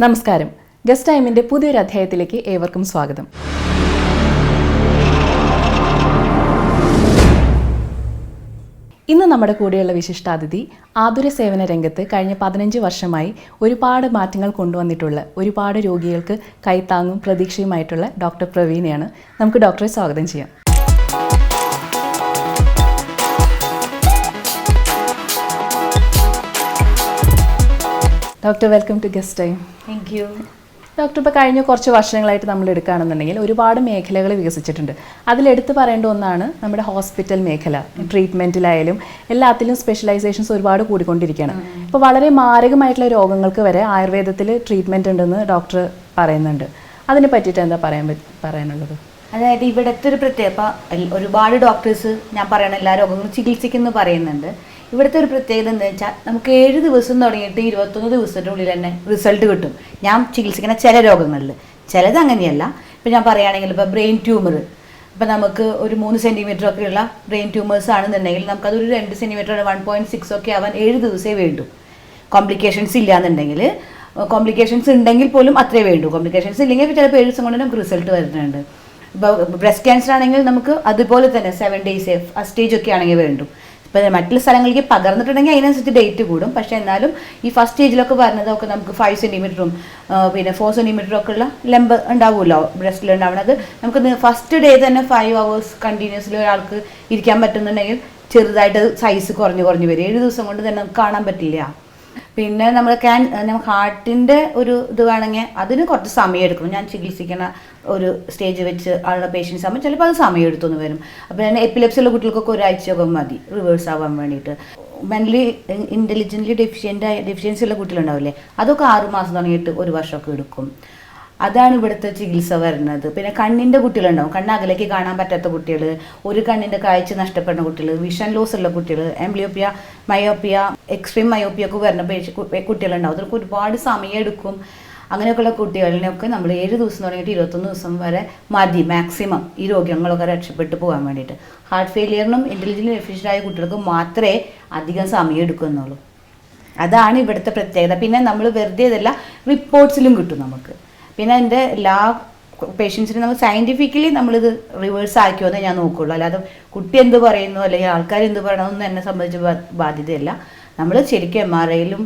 നമസ്കാരം. ഗസ്റ്റ് ടൈമിന്റെ പുതിയൊരു അധ്യായത്തിലേക്ക് ഏവർക്കും സ്വാഗതം. ഇന്ന് നമ്മുടെ കൂടെയുള്ള വിശിഷ്ടാതിഥി ആതുര സേവന രംഗത്ത് കഴിഞ്ഞ പതിനഞ്ച് വർഷമായി ഒരുപാട് മാറ്റങ്ങൾ കൊണ്ടുവന്നിട്ടുള്ള ഒരുപാട് രോഗികൾക്ക് കൈത്താങ്ങും പ്രതീക്ഷയുമായിട്ടുള്ള ഡോക്ടർ പ്രവീണയാണ്. നമുക്ക് ഡോക്ടറെ സ്വാഗതം ചെയ്യാം. Doctor welcome to guest time thank you doctor ഇപ്പോൾ കഴിഞ്ഞ കുറച്ച് വർഷങ്ങളായിട്ട് നമ്മൾ എടുക്കുകയാണെന്നുണ്ടെങ്കിൽ ഒരുപാട് മേഖലകൾ വികസിച്ചിട്ടുണ്ട്. അതിലെടുത്ത് പറയേണ്ട ഒന്നാണ് നമ്മുടെ ഹോസ്പിറ്റൽ മേഖല. ട്രീറ്റ്മെന്റിലായാലും എല്ലാത്തിലും സ്പെഷ്യലൈസേഷൻസ് ഒരുപാട് കൂടിക്കൊണ്ടിരിക്കുകയാണ്. ഇപ്പോൾ വളരെ മാരകമായിട്ടുള്ള രോഗങ്ങൾക്ക് വരെ ആയുർവേദത്തിൽ ട്രീറ്റ്മെന്റ് ഉണ്ടെന്ന് ഡോക്ടർ പറയുന്നുണ്ട്. അതിനെ പറ്റിയിട്ട് എന്താ പറയാൻ പറയാനുള്ളത്? അതായത് ഇവിടുത്തെ ഒരു പ്രത്യേക ഒരുപാട് ഡോക്ടേഴ്സ് ഞാൻ പറയണ എല്ലാ രോഗങ്ങളും ചികിത്സിക്കുന്നു പറയുന്നുണ്ട്. ഇവിടുത്തെ ഒരു പ്രത്യേകത എന്താ വെച്ചാൽ നമുക്ക് ഏഴ് ദിവസം തുടങ്ങിയിട്ട് ഇരുപത്തൊന്ന് ദിവസത്തിന്റെ ഉള്ളിൽ തന്നെ റിസൾട്ട് കിട്ടും. ഞാൻ ചികിത്സിക്കുന്ന ചില രോഗങ്ങളിൽ. ചിലത് അങ്ങനെയല്ല. ഇപ്പം ഞാൻ പറയുകയാണെങ്കിൽ ഇപ്പോൾ ബ്രെയിൻ ട്യൂമർ ഇപ്പം നമുക്ക് ഒരു മൂന്ന് സെന്റിമീറ്റർ ഒക്കെ ഉള്ള ബ്രെയിൻ ട്യൂമേഴ്സ് ആണെന്നുണ്ടെങ്കിൽ നമുക്കതൊരു രണ്ട് സെന്റിമീറ്റർ വൺ പോയിന്റ് സിക്സ് ഒക്കെ ആവാൻ ഏഴ് ദിവസമേ വേണ്ടൂ. കോംപ്ലിക്കേഷൻസ് ഇല്ലാന്നുണ്ടെങ്കിൽ കോംപ്ലിക്കേഷൻസ് ഉണ്ടെങ്കിൽ പോലും അത്രേ വേണ്ടൂ. കോംപ്ലിക്കേഷൻസ് ഇല്ലെങ്കിൽ ചിലപ്പോൾ ഏഴ് ദിവസം കൊണ്ട് നമുക്ക് റിസൾട്ട് വരുന്നുണ്ട്. ഇപ്പോൾ ബ്രസ്റ്റ് ക്യാൻസർ ആണെങ്കിൽ നമുക്ക് അതുപോലെ തന്നെ സെവൻ ഡേയ്സ് ആ സ്റ്റേജ് ഒക്കെ ആണെങ്കിൽ വേണ്ടു. ഇപ്പം മറ്റുള്ള സ്ഥലങ്ങളിലേക്ക് പകർന്നിട്ടുണ്ടെങ്കിൽ അതിനനുസരിച്ച് ഡേറ്റ് കൂടും. പക്ഷേ എന്നാലും ഈ ഫസ്റ്റ് സ്റ്റേജിലൊക്കെ പറഞ്ഞതൊക്കെ നമുക്ക് ഫൈവ് സെന്റിമീറ്ററും പിന്നെ ഫോർ സെന്റിമീറ്ററും ഒക്കെ ഉള്ള ലെമ്പ് ഉണ്ടാവുമല്ലോ ബ്രസ്റ്റിൽ ഉണ്ടാവുന്നത് നമുക്ക് ഫസ്റ്റ് ഡേ തന്നെ ഫൈവ് അവേഴ്സ് കണ്ടിന്യൂസ്ലി ഒരാൾക്ക് ഇരിക്കാൻ പറ്റുന്നുണ്ടെങ്കിൽ ചെറുതായിട്ട് സൈസ് കുറഞ്ഞു കുറഞ്ഞു വരും. ഏഴ് ദിവസം കൊണ്ട് തന്നെ നമുക്ക് കാണാൻ പറ്റില്ല. പിന്നെ നമ്മൾ ക്യാൻ നമുക്ക് ഹാർട്ടിന്റെ ഒരു ഇത് വേണമെങ്കിൽ അതിന് കുറച്ച് സമയം എടുക്കും. ഞാൻ ചികിത്സിക്കുന്ന ഒരു സ്റ്റേജ് വെച്ച് ആളുടെ പേഷ്യൻസ് ആകുമ്പോൾ ചിലപ്പോൾ അത് സമയം എടുത്തൊന്ന് വരും. അപ്പോൾ തന്നെ എപ്പിലെപ്സിയുള്ള കുട്ടികൾക്കൊക്കെ ഒരാഴ്ചയൊക്കെ മതി റിവേഴ്സ് ആവാൻ വേണ്ടിയിട്ട്. മെന്റലി ഇന്റലിജന്റ്ലി ഡെഫിഷ്യന്റ് ഡെഫിഷ്യൻസി ഉള്ള കുട്ടികളുണ്ടാവില്ലേ അതൊക്കെ ആറുമാസം തുടങ്ങിയിട്ട് ഒരു വർഷമൊക്കെ എടുക്കും. അതാണ് ഇവിടുത്തെ ചികിത്സ വരുന്നത്. പിന്നെ കണ്ണിന്റെ കുട്ടികളുണ്ടാവും. കണ്ണ് അകലേക്ക് കാണാൻ പറ്റാത്ത കുട്ടികൾ ഒരു കണ്ണിന്റെ കാഴ്ച നഷ്ടപ്പെടുന്ന കുട്ടികൾ വിഷൻ ലോസ് ഉള്ള കുട്ടികൾ എംബ്ലിയോപ്പിയ മയോപ്പിയ എക്സ്ട്രീം മയോപ്പിയ ഒക്കെ വരുന്ന കുട്ടികളുണ്ടാവും. അതൊക്കെ ഒരുപാട് സമയം എടുക്കും. അങ്ങനെയൊക്കെയുള്ള കുട്ടികളിനൊക്കെ നമ്മൾ ഏഴ് ദിവസം തുടങ്ങിയിട്ട് ഇരുപത്തൊന്ന് ദിവസം വരെ മതി മാക്സിമം ഈ രോഗങ്ങളൊക്കെ രക്ഷപ്പെട്ടു പോകാൻ വേണ്ടിയിട്ട്. ഹാർട്ട് ഫെയിലിയറിനും ഇന്റലിജന്റ് ഡെഫിഷ്യന്റ് ആയ കുട്ടികൾക്ക് മാത്രമേ അധികം സമയം എടുക്കുന്നുള്ളൂ. അതാണ് ഇവിടുത്തെ പ്രത്യേകത. പിന്നെ നമ്മൾ വെറുതെ ഇതല്ല റിപ്പോർട്ട്സിലും കിട്ടും നമുക്ക്. പിന്നെ എന്റെ എല്ലാ പേഷ്യൻസിനും നമ്മൾ സയന്റിഫിക്കലി നമ്മളിത് റിവേഴ്സ് ആക്കിയോ ആക്കിയോന്നേ ഞാൻ നോക്കുകയുള്ളൂ അല്ലാതെ കുട്ടി എന്ത് പറയുന്നു അല്ലെങ്കിൽ ആൾക്കാർ എന്ത് പറയണമെന്ന് എന്നെ സംബന്ധിച്ച് ബാധ്യതയല്ല. നമ്മൾ ശരിക്കും എം ആർ ഐയിലും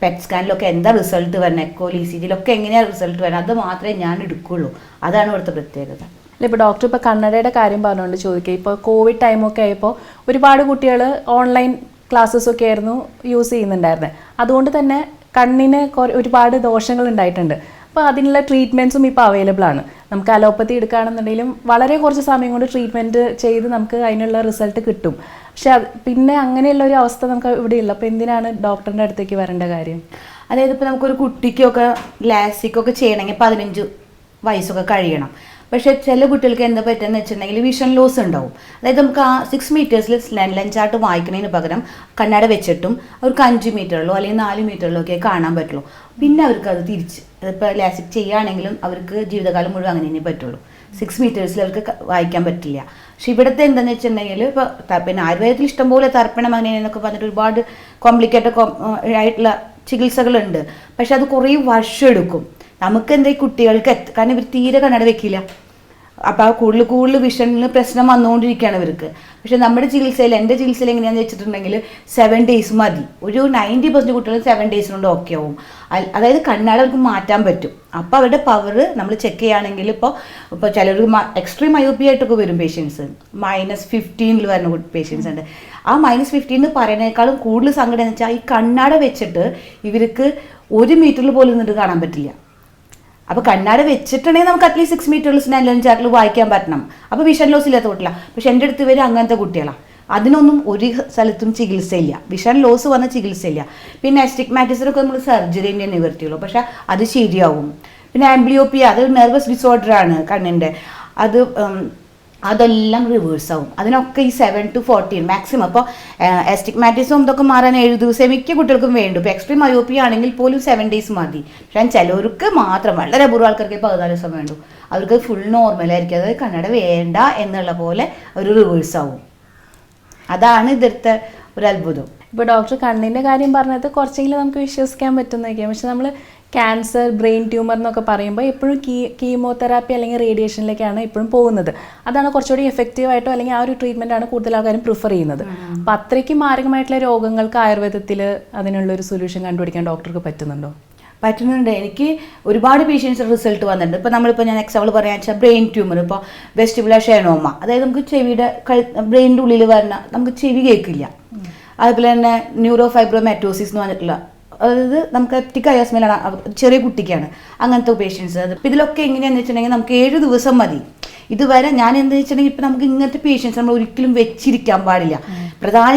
പെറ്റ് സ്കാനിലൊക്കെ എന്താ റിസൾട്ട് വരുന്നത് എക്കോ ഇ സി ജിയിലൊക്കെ എങ്ങനെയാണ് റിസൾട്ട് വരുന്നത് അത് മാത്രമേ ഞാൻ എടുക്കുകയുള്ളൂ അതാണ് ഇവിടുത്തെ പ്രത്യേകത. അല്ല ഇപ്പോൾ ഡോക്ടർ ഇപ്പോൾ കണ്ണടയുടെ കാര്യം പറഞ്ഞുകൊണ്ട് ചോദിക്കുക ഇപ്പോൾ കോവിഡ് ടൈമൊക്കെ ആയപ്പോൾ ഒരുപാട് കുട്ടികൾ ഓൺലൈൻ ക്ലാസ്സസ് ഒക്കെ ആയിരുന്നു യൂസ് ചെയ്യുന്നുണ്ടായിരുന്നത് അതുകൊണ്ട് തന്നെ കണ്ണിന് ഒരുപാട് ദോഷങ്ങൾ ഉണ്ടായിട്ടുണ്ട്. അപ്പോൾ അതിനുള്ള ട്രീറ്റ്മെന്റ്സും ഇപ്പോൾ അവൈലബിൾ ആണ്. നമുക്ക് അലോപ്പത്തി എടുക്കുകയാണെന്നുണ്ടെങ്കിലും വളരെ കുറച്ച് സമയം കൊണ്ട് ട്രീറ്റ്മെന്റ് ചെയ്ത് നമുക്ക് അതിനുള്ള റിസൾട്ട് കിട്ടും. പക്ഷെ പിന്നെ അങ്ങനെയുള്ള ഒരു അവസ്ഥ നമുക്ക് ഇവിടെ ഇല്ല അപ്പോൾ എന്തിനാണ് ഡോക്ടറിന്റെ അടുത്തേക്ക് വരേണ്ട കാര്യം? അതായത് ഇപ്പോൾ നമുക്കൊരു കുട്ടിക്കൊക്കെ ലാസിക്കൊക്കെ ചെയ്യണമെങ്കിൽ പതിനഞ്ച് വയസ്സൊക്കെ കഴിയണം. പക്ഷേ ചില കുട്ടികൾക്ക് എന്താ പറ്റുന്നത് വെച്ചിട്ടുണ്ടെങ്കിൽ വിഷൻ ലോസ് ഉണ്ടാവും. അതായത് നമുക്ക് ആ സിക്സ് മീറ്റേഴ്സിൽ ലെൻചാർട്ട് വായിക്കുന്നതിന് പകരം കണ്ണട വെച്ചിട്ടും അവർക്ക് അഞ്ച് മീറ്ററിലോ അല്ലെങ്കിൽ നാല് മീറ്ററിലോ ഒക്കെ കാണാൻ പറ്റുള്ളൂ. പിന്നെ അവർക്ക് അത് തിരിച്ച് ഇപ്പോൾ ലാസിക് ചെയ്യുകയാണെങ്കിലും അവർക്ക് ജീവിതകാലം മുഴുവൻ അങ്ങനെ തന്നെ പറ്റുള്ളൂ. സിക്സ് മീറ്റേഴ്സിൽ അവർക്ക് വായിക്കാൻ പറ്റില്ല. പക്ഷെ ഇവിടുത്തെ എന്താണെന്ന് വെച്ചിട്ടുണ്ടെങ്കിൽ ഇപ്പോൾ പിന്നെ ആയുർവേദത്തിൽ ഇഷ്ടംപോലെ തർപ്പണം അങ്ങനെ എന്നൊക്കെ പറഞ്ഞിട്ട് ഒരുപാട് കോംപ്ലിക്കേറ്റഡ് ആയിട്ടുള്ള ചികിത്സകളുണ്ട്. പക്ഷെ അത് കുറേ വർഷം എടുക്കും. നമുക്ക് എന്താ കുട്ടികൾക്ക് കാരണം ഇവർ തീരെ കണ്ണട വെക്കില്ല. അപ്പോൾ ആ കൂടുതൽ കൂടുതൽ വിഷനിൽ പ്രശ്നം വന്നുകൊണ്ടിരിക്കുകയാണ് ഇവർക്ക്. പക്ഷെ നമ്മുടെ ചികിത്സയിൽ എന്റെ ചികിത്സയിൽ എങ്ങനെയാണെന്ന് വെച്ചിട്ടുണ്ടെങ്കിൽ സെവൻ ഡേയ്സ് മതി. ഒരു നയന്റി പെർസെന്റ് കുട്ടികൾ സെവൻ ഡേയ്സ് കൊണ്ട് ഓക്കെ ആവും. അതായത് കണ്ണാട മാറ്റാൻ പറ്റും. അപ്പോൾ അവരുടെ പവർ നമ്മൾ ചെക്ക് ചെയ്യുകയാണെങ്കിൽ ഇപ്പോൾ ഇപ്പോൾ ചിലർ എക്സ്ട്രീം മയോപ്പി ആയിട്ടൊക്കെ വരും പേഷ്യൻസ് മൈനസ് ഫിഫ്റ്റീനിൽ വരുന്ന പേഷ്യൻസ് ഉണ്ട്. ആ മൈനസ് ഫിഫ്റ്റീൻ എന്ന് പറയുന്നതിനേക്കാളും കൂടുതൽ സങ്കടം എന്ന് വെച്ചാൽ ഈ കണ്ണാട വെച്ചിട്ട് ഇവർക്ക് ഒരു മീറ്ററിൽ പോലും നിന്നിട്ട് കാണാൻ പറ്റില്ല. അപ്പോൾ കണ്ണാട വെച്ചിട്ടുണ്ടെങ്കിൽ നമുക്ക് അറ്റ്ലീസ്റ്റ് സിക്സ് മീറ്ററിൽ അല്ലെങ്കിൽ ചാറ്റിൽ വായിക്കാൻ പറ്റണം. അപ്പോൾ വിഷൻ ലോസ് ഇല്ലാത്ത കുട്ടികളാണ് പക്ഷെ എന്റെ അടുത്ത് ഇവർ അങ്ങനത്തെ കുട്ടികളാണ് അതിനൊന്നും ഒരു സ്ഥലത്തും ചികിത്സയില്ല. വിഷൻ ലോസ് വന്ന ചികിത്സയില്ല. പിന്നെ എസ്റ്റിക്മാറ്റിസിനൊക്കെ നമ്മൾ സർജറി തന്നെ നിവർത്തിയുള്ളൂ പക്ഷെ അത് ശരിയാവും. പിന്നെ ആംബ്ലിയോപ്പിയ അത് നെർവസ് ഡിസോർഡർ ആണ് കണ്ണിന്റെ. അത് അതെല്ലാം റിവേഴ്സ് ആവും. അതിനൊക്കെ ഈ സെവൻ ടു ഫോർട്ടീൻ മാക്സിമം അപ്പോൾ എസ്റ്റിക്മാറ്റിസും ഇതൊക്കെ മാറാൻ ഏഴ് ദിവസം മിക്ക കുട്ടികൾക്കും വേണ്ടു. ഇപ്പോൾ എക്സ്ട്രീം മയോപ്പി ആണെങ്കിൽ പോലും സെവൻ ഡേയ്സ് മതി. പക്ഷേ ചിലർക്ക് മാത്രം വളരെ അപൂർവ ആൾക്കാർക്ക് പതിനാല് ദിവസം വേണ്ടു. അവർക്ക് ഫുൾ നോർമലായിരിക്കും അതായത് കണ്ണട വേണ്ട എന്നുള്ള പോലെ ഒരു റിവേഴ്സ് ആവും. അതാണ് ഇതിലത്തെ ഒരു അത്ഭുതം. ഇപ്പോൾ ഡോക്ടർ കണ്ണിന്റെ കാര്യം പറഞ്ഞത് കുറച്ചെങ്കിലും നമുക്ക് വിശ്വസിക്കാൻ പറ്റുന്നതൊക്കെയാണ്. പക്ഷെ നമ്മൾ ക്യാൻസർ ബ്രെയിൻ ട്യൂമർ എന്നൊക്കെ പറയുമ്പോൾ എപ്പോഴും കീ കീമോതെറാപ്പി അല്ലെങ്കിൽ റേഡിയേഷനിലേക്കാണ് എപ്പോഴും പോകുന്നത്. അതാണ് കുറച്ചുകൂടി എഫക്റ്റീവ് ആയിട്ടോ അല്ലെങ്കിൽ ആ ഒരു ട്രീറ്റ്മെന്റ് ആണ് കൂടുതൽ ആൾക്കാരും പ്രിഫർ ചെയ്യുന്നത്. അപ്പം അത്രയ്ക്ക് മാരകമായിട്ടുള്ള രോഗങ്ങൾക്ക് ആയുർവേദത്തിൽ അതിനുള്ള ഒരു സൊല്യൂഷൻ കണ്ടുപിടിക്കാൻ ഡോക്ടർക്ക് പറ്റുന്നുണ്ടോ? പറ്റുന്നുണ്ട്. എനിക്ക് ഒരുപാട് പേഷ്യൻസ് റിസൾട്ട് വന്നിട്ടുണ്ട്. ഇപ്പോൾ നമ്മളിപ്പോൾ ഞാൻ എക്സാമ്പിൾ പറയാൻ വെച്ചാൽ ബ്രെയിൻ ട്യൂമർ ഇപ്പോൾ വെസ്റ്റിബുലർ ഷെനോമ അതായത് നമുക്ക് ചെവിയുടെ ബ്രെയിനിന്റെ ഉള്ളിൽ വരുന്ന നമുക്ക് ചെവി കേൾക്കില്ല. അതുപോലെ തന്നെ ന്യൂറോ ഫൈബ്രോമാറ്റോസിസ് എന്ന് പറഞ്ഞിട്ടുള്ള അതായത് നമുക്ക് എപ്റ്റിക് അയാസ്മലാണ് ചെറിയ കുട്ടിക്കാണ്. അങ്ങനത്തെ പേഷ്യൻസ് അത് ഇതിലൊക്കെ എങ്ങനെയാണെന്ന് വെച്ചിട്ടുണ്ടെങ്കിൽ നമുക്ക് ഏഴ് ദിവസം മതി. ഇതുവരെ ഞാൻ എന്താ വെച്ചിട്ടുണ്ടെങ്കിൽ ഇപ്പം നമുക്ക് ഇങ്ങനത്തെ പേഷ്യൻസ് നമ്മൾ ഒരിക്കലും വെച്ചിരിക്കാൻ പാടില്ല. പ്രധാന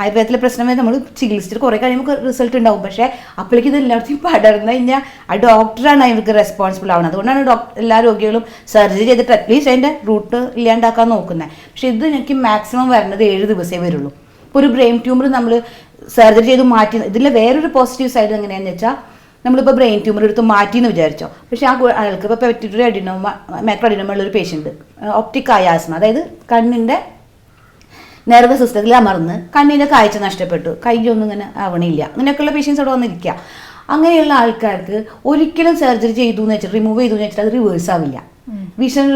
ആയുർവേദത്തിലെ പ്രശ്നമേ നമ്മൾ ചികിത്സിച്ചിട്ട് കുറേ കഴിയുമ്പോൾ റിസൾട്ട് ഉണ്ടാവും. പക്ഷേ അപ്പോഴേക്കും ഇത് എല്ലായിടത്തും പടർന്നു കഴിഞ്ഞാൽ ആ ഡോക്ടറാണ് ഇവർക്ക് റെസ്പോൺസിബിൾ ആവുന്നത് അതുകൊണ്ടാണ് ഡോക്ടർ എല്ലാ രോഗികളും സർജറി ചെയ്തിട്ട് അറ്റ്ലീസ്റ്റ് അതിന്റെ റൂട്ട് ഇല്ലാണ്ടാക്കാൻ നോക്കുന്നത് പക്ഷേ ഇത് എനിക്ക് മാക്സിമം വരുന്നത് ഏഴ് ദിവസമേ വരുള്ളൂ. ഇപ്പോൾ ഒരു ബ്രെയിൻ ട്യൂമർ നമ്മൾ സർജറി ചെയ്ത് മാറ്റി ഇതിലെ വേറൊരു പോസിറ്റീവ് സൈഡ് എങ്ങനെയാണെന്ന് വെച്ചാൽ നമ്മളിപ്പോൾ ബ്രെയിൻ ട്യൂമർ എടുത്ത് മാറ്റി എന്ന് വിചാരിച്ചോ. പക്ഷേ ആ അയാൾക്ക് ആൾക്ക് ഇപ്പോൾ പെറ്റിറ്ററി അഡിനോമ മാക്രോ അഡിനോമ ഉള്ള ഒരു പേഷ്യന്റ് ഒപ്റ്റിക് ആയാസ്മ അതായത് കണ്ണിന്റെ നെർവസ് സിസ്റ്റത്തിൽ അമർന്ന് കണ്ണിന്റെ കാഴ്ച നഷ്ടപ്പെട്ടു. കൈയൊന്നും ഇങ്ങനെ ആവണില്ല. അങ്ങനെയൊക്കെയുള്ള പേഷ്യൻസ് അവിടെ വന്നിരിക്കുക അങ്ങനെയുള്ള ആൾക്കാർക്ക് ഒരിക്കലും സർജറി ചെയ്തു എന്ന് വെച്ചിട്ട് റിമൂവ് ചെയ്തു എന്ന് വെച്ചിട്ട് അത് റിവേഴ്സ് ആവില്ല. വിഷൻ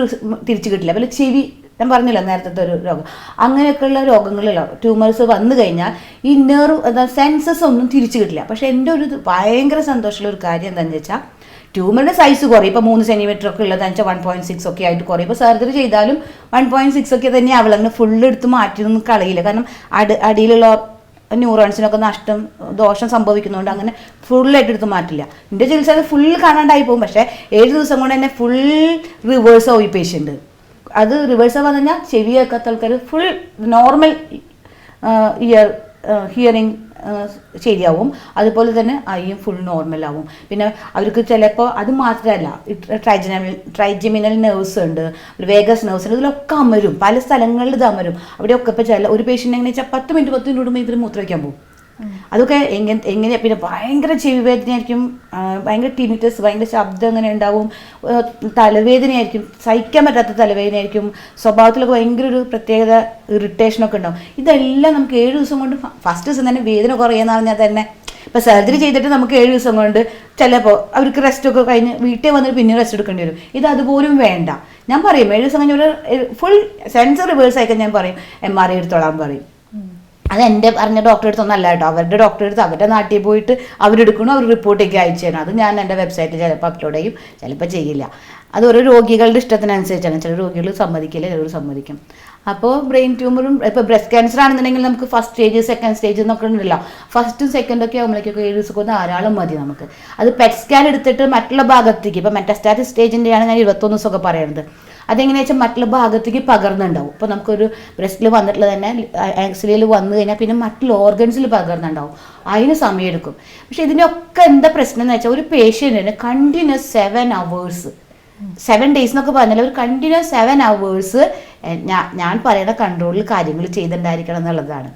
തിരിച്ചു കിട്ടില്ല. അതുപോലെ ചെവി ഞാൻ പറഞ്ഞില്ല നേരത്തെ ഒരു രോഗം. അങ്ങനെയൊക്കെയുള്ള രോഗങ്ങളിലോ ട്യൂമേഴ്സ് വന്നു കഴിഞ്ഞാൽ ഈ നെർവ് എന്താ സെൻസസ് ഒന്നും തിരിച്ചു കിട്ടില്ല. പക്ഷെ എന്റെ ഒരു ഭയങ്കര സന്തോഷമുള്ള ഒരു കാര്യം എന്താണെന്ന് വെച്ചാൽ ട്യൂമറിന്റെ സൈസ് കുറയും. ഇപ്പോൾ മൂന്ന് സെന്റിമീറ്റർ ഒക്കെ ഉള്ളത് വെച്ചാൽ വൺ പോയിന്റ് സിക്സ് ഒക്കെ ആയിട്ട് കുറയും. ഇപ്പോൾ സർജറി ചെയ്താലും വൺ പോയിന്റ് സിക്സ് ഒക്കെ തന്നെ അവൾ അങ്ങനെ ഫുള്ള് എടുത്ത് മാറ്റിയൊന്നും കളയില്ല. കാരണം അടി അടിയിലുള്ള ന്യൂറോൺസിനൊക്കെ നഷ്ടം ദോഷം സംഭവിക്കുന്നതുകൊണ്ട് അങ്ങനെ ഫുള്ളായിട്ട് എടുത്ത് മാറ്റില്ല. എന്റെ ചികിത്സ ഫുൾ കാണാണ്ടായി പോകും. പക്ഷേ ഏഴ് ദിവസം കൊണ്ട് തന്നെ ഫുൾ റിവേഴ്സ് ആവും ഈ പേഷ്യന്റ് അത് റിവേഴ്സ് പറഞ്ഞാൽ ചെവി കേൾക്കാത്ത ആൾക്കാർ ഫുൾ നോർമൽ ഇയർ ഹിയറിങ് ശരിയാവും. അതുപോലെ തന്നെ ഐയും ഫുൾ നോർമൽ ആവും. പിന്നെ അവർക്ക് ചിലപ്പോൾ അത് മാത്രമല്ല ട്രൈജമിനൽ ട്രൈജമിനൽ നെർവ്സ് ഉണ്ട് വേഗസ് നെർവ്സ് ഉണ്ട് ഇതിലൊക്കെ അമരും. പല സ്ഥലങ്ങളിൽ ഇത് അമരും. അവിടെയൊക്കെ ഇപ്പോൾ ചില ഒരു പേഷ്യന്റ് എങ്ങനെ വെച്ചാൽ പത്ത് മിനിറ്റ് പത്ത് മിനിറ്റ് കൂടുമ്പോൾ ഇതിൽ മൂത്രം വയ്ക്കാൻ പോകും. അതൊക്കെ എങ്ങനെ എങ്ങനെ പിന്നെ ഭയങ്കര ചെവി വേദനയായിരിക്കും. ഭയങ്കര ടിമിറ്റസ് ഭയങ്കര ശബ്ദം അങ്ങനെ ഉണ്ടാവും. തലവേദനയായിരിക്കും. സഹിക്കാൻ പറ്റാത്ത തലവേദനയായിരിക്കും. സ്വഭാവത്തിലൊക്കെ ഭയങ്കര ഒരു പ്രത്യേകത ഇറിറ്റേഷനൊക്കെ ഉണ്ടാവും. ഇതെല്ലാം നമുക്ക് ഏഴ് ദിവസം കൊണ്ട് ഫസ്റ്റ് ദിവസം തന്നെ വേദന കുറയുന്ന പറഞ്ഞാൽ തന്നെ ഇപ്പം സർജറി ചെയ്തിട്ട് നമുക്ക് ഏഴ് ദിവസം കൊണ്ട് ചിലപ്പോൾ അവർക്ക് റെസ്റ്റ് ഒക്കെ കഴിഞ്ഞ് വീട്ടിൽ വന്നിട്ട് പിന്നെ റെസ്റ്റ് എടുക്കേണ്ടി വരും. ഇത് അതുപോലും വേണ്ട. ഞാൻ പറയും ഏഴ് ദിവസം കഴിഞ്ഞ് ഒരു ഫുൾ സെൻസർ റിവേഴ്സ് ആയിക്കാൻ ഞാൻ പറയും എം ആർ ഐ എടുത്തോളാൻ പറയും. അത് എന്റെ പറഞ്ഞ ഡോക്ടറെ അടുത്തൊന്നും അല്ല കേട്ടോ. അവരുടെ ഡോക്ടറെ അടുത്ത് അവരുടെ നാട്ടിൽ പോയിട്ട് അവരെടുക്കണോ അവർ റിപ്പോർട്ടൊക്കെ അയച്ചു തരണം അത് ഞാൻ എന്റെ വെബ്സൈറ്റിൽ ചിലപ്പോൾ അപ്ലോഡ് ചെയ്യും. ചിലപ്പോൾ ചെയ്യില്ല. അത് ഓരോ രോഗികളുടെ ഇഷ്ടത്തിനനുസരിച്ചാണ്. ചില രോഗികൾ സമ്മതിക്കില്ല ചിലർ സമ്മതിക്കും. അപ്പോൾ ബ്രെയിൻ ട്യൂമറും ഇപ്പോൾ ബ്രസ്റ്റ് ക്യാൻസർ ആണെന്നുണ്ടെങ്കിൽ നമുക്ക് ഫസ്റ്റ് സ്റ്റേജ് സെക്കൻഡ് സ്റ്റേജ് എന്നൊക്കെ ഉണ്ടല്ലോ. ഫസ്റ്റും സെക്കൻഡും ഒക്കെ ആകുമ്പോഴേക്കൊക്കെ ഏഴ് ദിവസമൊക്കെ ധാരാളം മതി നമുക്ക്. അത് പെറ്റ് സ്കാൻ എടുത്തിട്ട് മറ്റുള്ള ഭാഗത്തേക്ക് ഇപ്പോൾ മെറ്റാസ്റ്റാറ്റിക് സ്റ്റേജിന്റെയാണ് ഞാൻ ഇരുപത്തൊന്ന് ദിവസമൊക്കെ പറയുന്നത് അതെങ്ങനെയാ വെച്ചാൽ മറ്റുള്ള ഭാഗത്തേക്ക് പകർന്നുണ്ടാവും. ഇപ്പോൾ നമുക്കൊരു ബ്രസ്റ്റിൽ വന്നിട്ടുള്ള തന്നെ ആക്സിലിയിൽ വന്നു കഴിഞ്ഞാൽ പിന്നെ മറ്റുള്ള ഓർഗൻസിൽ പകർന്നുണ്ടാവും. അതിന് സമയമെടുക്കും. പക്ഷെ ഇതിനൊക്കെ എന്താ പ്രശ്നം എന്ന് വെച്ചാൽ ഒരു പേഷ്യന്റിന് continuous seven hours seven days എന്നൊക്കെ പറഞ്ഞാൽ ഒരു കണ്ടിന്യൂസ് സെവൻ അവേഴ്സ് ഞാൻ പറയുന്ന കൺട്രോളിൽ കാര്യങ്ങൾ ചെയ്തിട്ടുണ്ടായിരിക്കണം എന്നുള്ളതാണ്.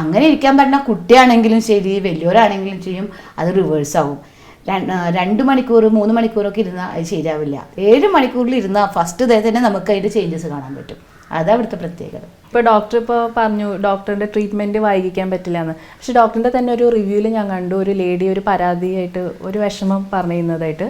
അങ്ങനെ ഇരിക്കാൻ പറഞ്ഞ കുട്ടിയാണെങ്കിലും ശരി വലിയവരാണെങ്കിലും ചെയ്യും അത് റിവേഴ്സ് ആവും. രണ്ട് മണിക്കൂർ മൂന്ന് മണിക്കൂറൊക്കെ ഇരുന്നാൽ അത് ശരിയാവില്ല. ഏഴ് മണിക്കൂറിൽ ഇരുന്നാൽ ഫസ്റ്റ് ഡേ തന്നെ നമുക്ക് അതിന്റെ ചേഞ്ചസ് കാണാൻ പറ്റും. അതാ അവിടുത്തെ പ്രത്യേകത. ഇപ്പോൾ ഡോക്ടർ ഇപ്പോൾ പറഞ്ഞു ഡോക്ടറിന്റെ ട്രീറ്റ്മെന്റ് വൈകിക്കാൻ പറ്റില്ല എന്ന് പക്ഷെ ഡോക്ടറിന്റെ തന്നെ ഒരു റിവ്യൂവിൽ ഞാൻ കണ്ടു ഒരു ലേഡി ഒരു പരാതിയായിട്ട് ഒരു വിഷമം എന്താണ്?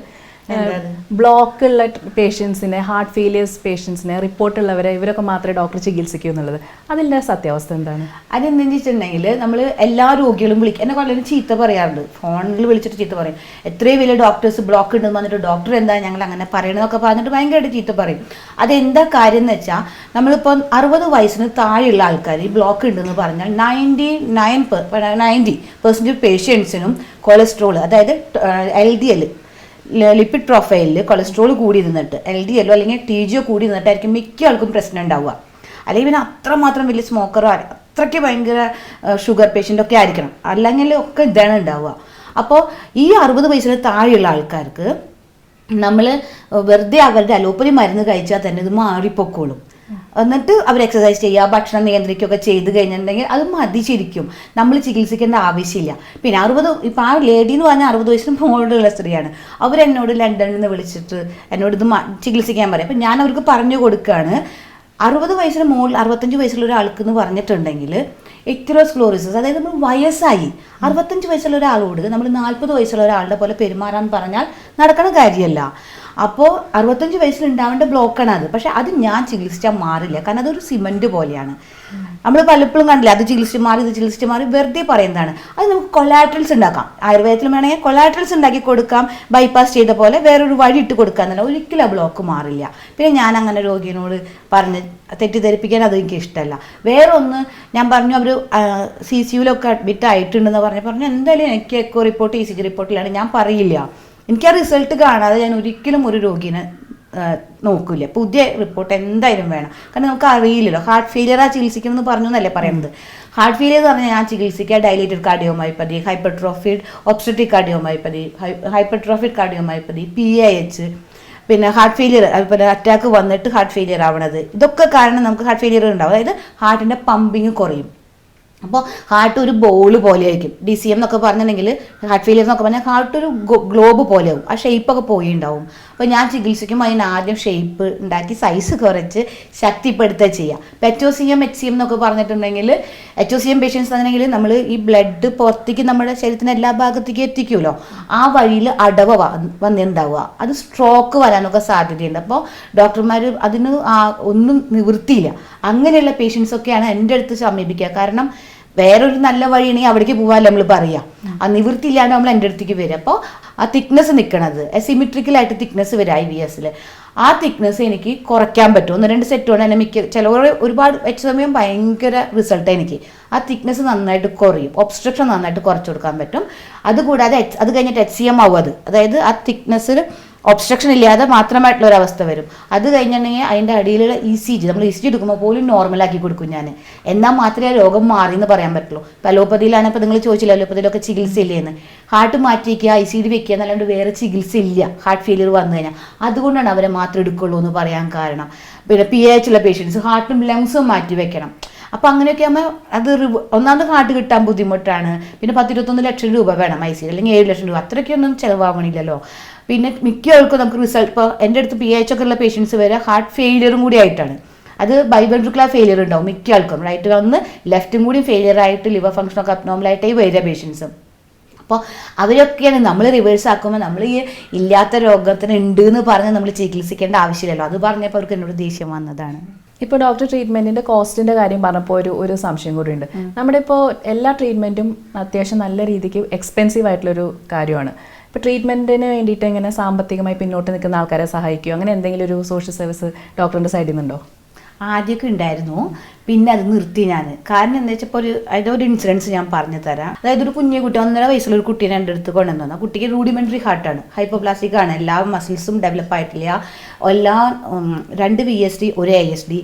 ബ്ലോക്ക് ഉള്ള പേഷ്യൻസിനെ ഹാർട്ട് ഫെയിലിയേഴ്സ് പേഷ്യൻസിനെ റിപ്പോർട്ടുള്ളവരെ ഇവരൊക്കെ മാത്രമേ ഡോക്ടർ ചികിത്സിക്കൂ എന്നുള്ളത്. അതിന്റെ സത്യാവസ്ഥ എന്താണ്? അതെന്തെന്ന് വെച്ചിട്ടുണ്ടെങ്കിൽ നമ്മൾ എല്ലാ രോഗികളും വിളിക്കും എന്നെ വളരെ ചീത്ത പറയാറുണ്ട്. ഫോണിൽ വിളിച്ചിട്ട് ചീത്ത പറയും. എത്രയും വലിയ ഡോക്ടേഴ്സ് ബ്ലോക്ക് ഉണ്ടെന്ന് പറഞ്ഞിട്ട് ഡോക്ടർ എന്താ ഞങ്ങൾ അങ്ങനെ പറയണമെന്നൊക്കെ പറഞ്ഞിട്ട് ഭയങ്കരമായിട്ട് ചീത്ത പറയും. അതെന്താ കാര്യം എന്ന് വെച്ചാൽ നമ്മളിപ്പോൾ അറുപത് വയസ്സിന് താഴെയുള്ള ആൾക്കാർ ഈ ബ്ലോക്ക് ഉണ്ടെന്ന് പറഞ്ഞാൽ നയന്റി നയൻ നയന്റി പെർസെന്റേജ് പേഷ്യൻസിനും കൊളസ്ട്രോൾ അതായത് എൽ ഡി എൽ ലിപ്പിഡ് പ്രൊഫൈലിൽ കൊളസ്ട്രോൾ കൂടി നിന്നിട്ട് എൽ ഡി എല്ലോ അല്ലെങ്കിൽ ടി ജിയോ കൂടി നിന്നിട്ടായിരിക്കും മിക്ക ആൾക്കും പ്രശ്നം ഉണ്ടാവുക. അല്ലെങ്കിൽ പിന്നെ അത്രമാത്രം വലിയ സ്മോക്കറോ അത്രയ്ക്ക് ഭയങ്കര ഷുഗർ പേഷ്യന്റ് ഒക്കെ ആയിരിക്കണം. അല്ലെങ്കിൽ ഒക്കെ ഇതാണ് ഉണ്ടാവുക. അപ്പോൾ ഈ അറുപത് വയസ്സിന് താഴെയുള്ള ആൾക്കാർക്ക് നമ്മൾ വെറുതെ അവരുടെ അലോപ്പതി മരുന്ന് കഴിച്ചാൽ തന്നെ ഇത് മാറിപ്പൊക്കോളും. എന്നിട്ട് അവർ എക്സസൈസ് ചെയ്യുക ഭക്ഷണം നിയന്ത്രിക്കുകയൊക്കെ ചെയ്ത് കഴിഞ്ഞിട്ടുണ്ടെങ്കിൽ അത് മതി ശരിക്കും. നമ്മൾ ചികിത്സിക്കേണ്ട ആവശ്യമില്ല. പിന്നെ അറുപത് ഇപ്പം ആ ലേഡി എന്ന് പറഞ്ഞാൽ അറുപത് വയസ്സിന് മുകളിലുള്ള സ്ത്രീയാണ്. അവരെന്നോട് ലണ്ടനിൽ നിന്ന് വിളിച്ചിട്ട് എന്നോട് ഇത് ചികിത്സിക്കാൻ പറയും. അപ്പം ഞാൻ അവർക്ക് പറഞ്ഞു കൊടുക്കുകയാണ് അറുപത് വയസ്സിന് മുകളിൽ അറുപത്തഞ്ച് വയസ്സുള്ള ഒരാൾക്ക് എന്ന് പറഞ്ഞിട്ടുണ്ടെങ്കിൽ എക്തിറോസ്ക്ലോറിസിസ് അതായത് നമ്മൾ വയസ്സായി അറുപത്തഞ്ച് വയസ്സുള്ള ഒരാളോട് നമ്മൾ നാൽപ്പത് വയസ്സുള്ള ഒരാളുടെ പോലെ പെരുമാറാൻ പറഞ്ഞാൽ നടക്കണ കാര്യമല്ല. അപ്പോൾ അറുപത്തഞ്ച് വയസ്സിൽ ഉണ്ടാവേണ്ട ബ്ലോക്കാണ് അത്. പക്ഷെ അത് ഞാൻ ചികിത്സിച്ചാൽ മാറില്ല. കാരണം അതൊരു സിമന്റ് പോലെയാണ്. നമ്മൾ പലപ്പോഴും കണ്ടില്ല അത് ചികിത്സിച്ച് മാറി ഇത് ചികിത്സിച്ച് മാറി. വെറുതെ പറയുന്നതാണ്. അത് നമുക്ക് കൊലാട്രൽസ് ഉണ്ടാക്കാം. ആയുർവേദത്തിൽ വേണമെങ്കിൽ കൊലാട്രൽസ് ഉണ്ടാക്കി കൊടുക്കാം. ബൈപ്പാസ് ചെയ്ത പോലെ വേറൊരു വഴി ഇട്ട് കൊടുക്കുക എന്നല്ല. ഒരിക്കലും ആ ബ്ലോക്ക് മാറില്ല. പിന്നെ ഞാൻ അങ്ങനെ രോഗിയോട് പറഞ്ഞ് തെറ്റിദ്ധരിപ്പിക്കാൻ അത് എനിക്ക് ഇഷ്ടമല്ല. വേറെ ഒന്ന് ഞാൻ പറഞ്ഞു അവർ സി സി യുലൊക്കെ അഡ്മിറ്റ് ആയിട്ടുണ്ടെന്ന് പറഞ്ഞു പറഞ്ഞു എന്തായാലും എനിക്ക് echo report E C G റിപ്പോർട്ടിലാണ് ഞാൻ പറയില്ല. എനിക്ക് ആ റിസൾട്ട് കാണാതെ ഞാൻ ഒരിക്കലും ഒരു രോഗീനെ നോക്കില്ല നോക്കൂല. പുതിയ റിപ്പോർട്ട് എന്തായാലും വേണം. കാരണം നമുക്ക് അറിയില്ലല്ലോ. ഹാർട്ട് ഫെയിലിയർ ആ ചികിത്സിക്കണമെന്ന് പറഞ്ഞു എന്നല്ലേ പറയുന്നത്. ഹാർട്ട് ഫെയിലിയർ എന്ന് പറഞ്ഞാൽ ഞാൻ ചികിത്സിക്കുക. Dilated cardiomyopathy hypertrophied obstructive cardiomyopathy hypertrophied cardiomyopathy P A H പിന്നെ ഹാർട്ട് ഫെയിലിയർ അതുപോലെ അറ്റാക്ക് വന്നിട്ട് ഹാർട്ട് ഫെയിലിയർ ആവണത്. ഇതൊക്കെ കാരണം നമുക്ക് ഹാർട്ട് ഫെയിലിയർ ഉണ്ടാവും. അതായത് ഹാർട്ടിന്റെ പമ്പിങ് കുറയും. അപ്പോൾ ഹാർട്ട് ഒരു ബോൾ പോലെ ആയിരിക്കും ഡി സി എം എന്നൊക്കെ പറഞ്ഞിട്ടുണ്ടെങ്കിൽ ഹാർട്ട് ഫെയിലിയർ എന്നൊക്കെ പറഞ്ഞാൽ ഹാർട്ട് ഒരു ഗ്ലോബ് പോലെ ആവും ആ ഷേപ്പൊക്കെ പോയി ഉണ്ടാവും അപ്പോൾ ഞാൻ ചികിത്സിക്കുമ്പോൾ അതിന് ആദ്യം ഷേപ്പ് ഉണ്ടാക്കി സൈസ് കുറച്ച് ശക്തിപ്പെടുത്തുക ചെയ്യുക ഇപ്പോൾ H O C M H C M എന്നൊക്കെ പറഞ്ഞിട്ടുണ്ടെങ്കിൽ H O C M patients ആണെങ്കിൽ നമ്മൾ ഈ ബ്ലഡ് പുറത്തേക്ക് നമ്മുടെ ശരീരത്തിന്റെ എല്ലാ ഭാഗത്തേക്കും എത്തിക്കുമല്ലോ ആ വഴിയിൽ അടവ് വന്നിട്ടുണ്ടാവുക അത് സ്ട്രോക്ക് വരാനൊക്കെ സാധ്യതയുണ്ട്. അപ്പോൾ ഡോക്ടർമാർ അതിന് ഒന്നും നിവൃത്തിയില്ല. അങ്ങനെയുള്ള പേഷ്യൻസൊക്കെയാണ് എന്റെ അടുത്ത് സമീപിക്കുക. കാരണം വേറൊരു നല്ല വഴിയാണെങ്കിൽ അവിടേക്ക് പോകാൻ നമ്മൾ പറയാം. ആ നിവൃത്തിയില്ലാണ്ട് നമ്മൾ എന്റെ അടുത്തേക്ക് വരിക. അപ്പോൾ ആ തിക്നെസ് നിൽക്കണത് സിമിട്രിക്കലായിട്ട് തിക്നെസ് വരും ഐ വി എസിൽ ആ തിക്നെസ് എനിക്ക് കുറയ്ക്കാൻ പറ്റും. ഒന്ന് രണ്ട് സെറ്റ് എന്നെ മിക്ക ചിലവർ ഒരുപാട് വെച്ച സമയം ഭയങ്കര റിസൾട്ട് എനിക്ക്. ആ തിക്നെസ് നന്നായിട്ട് കുറയും. ഒബ്സ്ട്രക്ഷൻ നന്നായിട്ട് കുറച്ച് കൊടുക്കാൻ പറ്റും. അതുകൂടാതെ അത് കഴിഞ്ഞിട്ട് എച്ച് സി എം ആവും അത്. അതായത് ആ തിക്നെസ്സിൽ ഒബ്സ്ട്രക്ഷൻ ഇല്ലാതെ മാത്രമായിട്ടുള്ള ഒരു അവസ്ഥ വരും. അത് കഴിഞ്ഞിട്ടുണ്ടെങ്കിൽ അതിന്റെ അടിയിലുള്ള ഇ സി ജി നമ്മൾ ഇ സി ജി എടുക്കുമ്പോൾ പോലും നോർമലാക്കി കൊടുക്കും ഞാൻ. എന്നാൽ മാത്രമേ ആ രോഗം മാറി എന്ന് പറയാൻ പറ്റുള്ളൂ. ഇപ്പോൾ അലോപ്പതിയിലാണ് ഇപ്പോൾ നിങ്ങൾ ചോദിച്ചില്ല അലോപ്പതിയിലൊക്കെ ചികിത്സ ഇല്ലേന്ന് ഹാർട്ട് മാറ്റിക്കുക ഐ സി ജി വെക്കുക എന്നല്ലാണ്ട് വേറെ ചികിത്സ ഇല്ല ഹാർട്ട് ഫെയിലിയർ വന്നു കഴിഞ്ഞാൽ. അതുകൊണ്ടാണ് അവരെ മാത്രം എടുക്കുള്ളൂ എന്ന് പറയാൻ കാരണം. പിന്നെ പി എച്ച് ഉള്ള പേഷ്യൻസ് ഹാർട്ടും ലങ്സും മാറ്റി വെക്കണം. അപ്പോൾ അങ്ങനെയൊക്കെ ആകുമ്പോൾ അത് ഒന്നാമത് ഹാർട്ട് കിട്ടാൻ ബുദ്ധിമുട്ടാണ്. പിന്നെ പത്തിരുപത്തൊന്ന് ലക്ഷം രൂപ വേണം ഐ സി അല്ലെങ്കിൽ ഏഴ് ലക്ഷം രൂപ. അത്രയ്ക്കൊന്നും ചിലവാകണില്ലല്ലോ പിന്നെ മിക്ക ആൾക്കും നമുക്ക് റിസൾട്ട് ഇപ്പോൾ എന്റെ അടുത്ത് പി എച്ച് ഒക്കെ ഉള്ള പേഷ്യൻസ് വരെ ഹാർട്ട് ഫെയിലിയറും കൂടി ആയിട്ടാണ്. അത് ബൈബൻട്രിക്കുലർ ഫെയിലിയർ ഉണ്ടാവും മിക്ക ആൾക്കും റൈറ്റ് വന്ന് ലെഫ്റ്റും കൂടി ഫെയിലിയർ ആയിട്ട് ലിവർ ഫംഗ്ഷനൊക്കെ അബ്നോമലായിട്ടായി വരിക പേഷ്യൻസും അപ്പോൾ അവരൊക്കെയാണ് നമ്മൾ റിവേഴ്സ് ആക്കുമ്പോൾ നമ്മൾ ഈ ഇല്ലാത്ത രോഗത്തിന് ഉണ്ട് എന്ന് പറഞ്ഞ് നമ്മൾ ചികിത്സിക്കേണ്ട ആവശ്യമില്ലല്ലോ. അത് പറഞ്ഞപ്പോൾ അവർക്ക് എന്നോട് ദേഷ്യം വന്നതാണ്. ഇപ്പോൾ ഡോക്ടർ ട്രീറ്റ്മെന്റിന്റെ കോസ്റ്റിന്റെ കാര്യം പറഞ്ഞപ്പോൾ ഒരു ഒരു സംശയം കൂടി ഉണ്ട്. നമ്മുടെ ഇപ്പോൾ എല്ലാ ട്രീറ്റ്മെന്റും അത്യാവശ്യം നല്ല രീതിക്ക് എക്സ്പെൻസീവ് ആയിട്ടുള്ളൊരു കാര്യമാണ്. ഇപ്പോൾ ട്രീറ്റ്മെന്റിന് വേണ്ടിയിട്ട് എങ്ങനെ സാമ്പത്തികമായി പിന്നോട്ട് നിൽക്കുന്ന ആൾക്കാരെ സഹായിക്കുമോ അങ്ങനെ എന്തെങ്കിലും ഒരു സോഷ്യൽ സർവീസ് ഡോക്ടറിന്റെ സൈഡിൽ നിന്നുണ്ടോ ആദ്യമൊക്കെ ഉണ്ടായിരുന്നു. പിന്നെ അത് നിർത്തി ഞാൻ കാരണം എന്താ വെച്ചാൽ ഒരു അതിന്റെ ഒരു ഇൻസിഡൻസ് ഞാൻ പറഞ്ഞു തരാം അതായത് ഒരു കുഞ്ഞു കുട്ടി ഒന്നര വയസ്സുള്ള ഒരു കുട്ടീനെ എന്റെ അടുത്ത് കൊണ്ടുവന്നു കുട്ടിക്ക് റൂഡിമെന്ററി ഹാർട്ടാണ് ഹൈപ്പോപ്ലാസ്റ്റിക് ആണ്. എല്ലാ മസിൽസും ഡെവലപ്പ് ആയിട്ടില്ല. എല്ലാ രണ്ട് വി എസ് ഡി ഒരു എ എസ് ഡി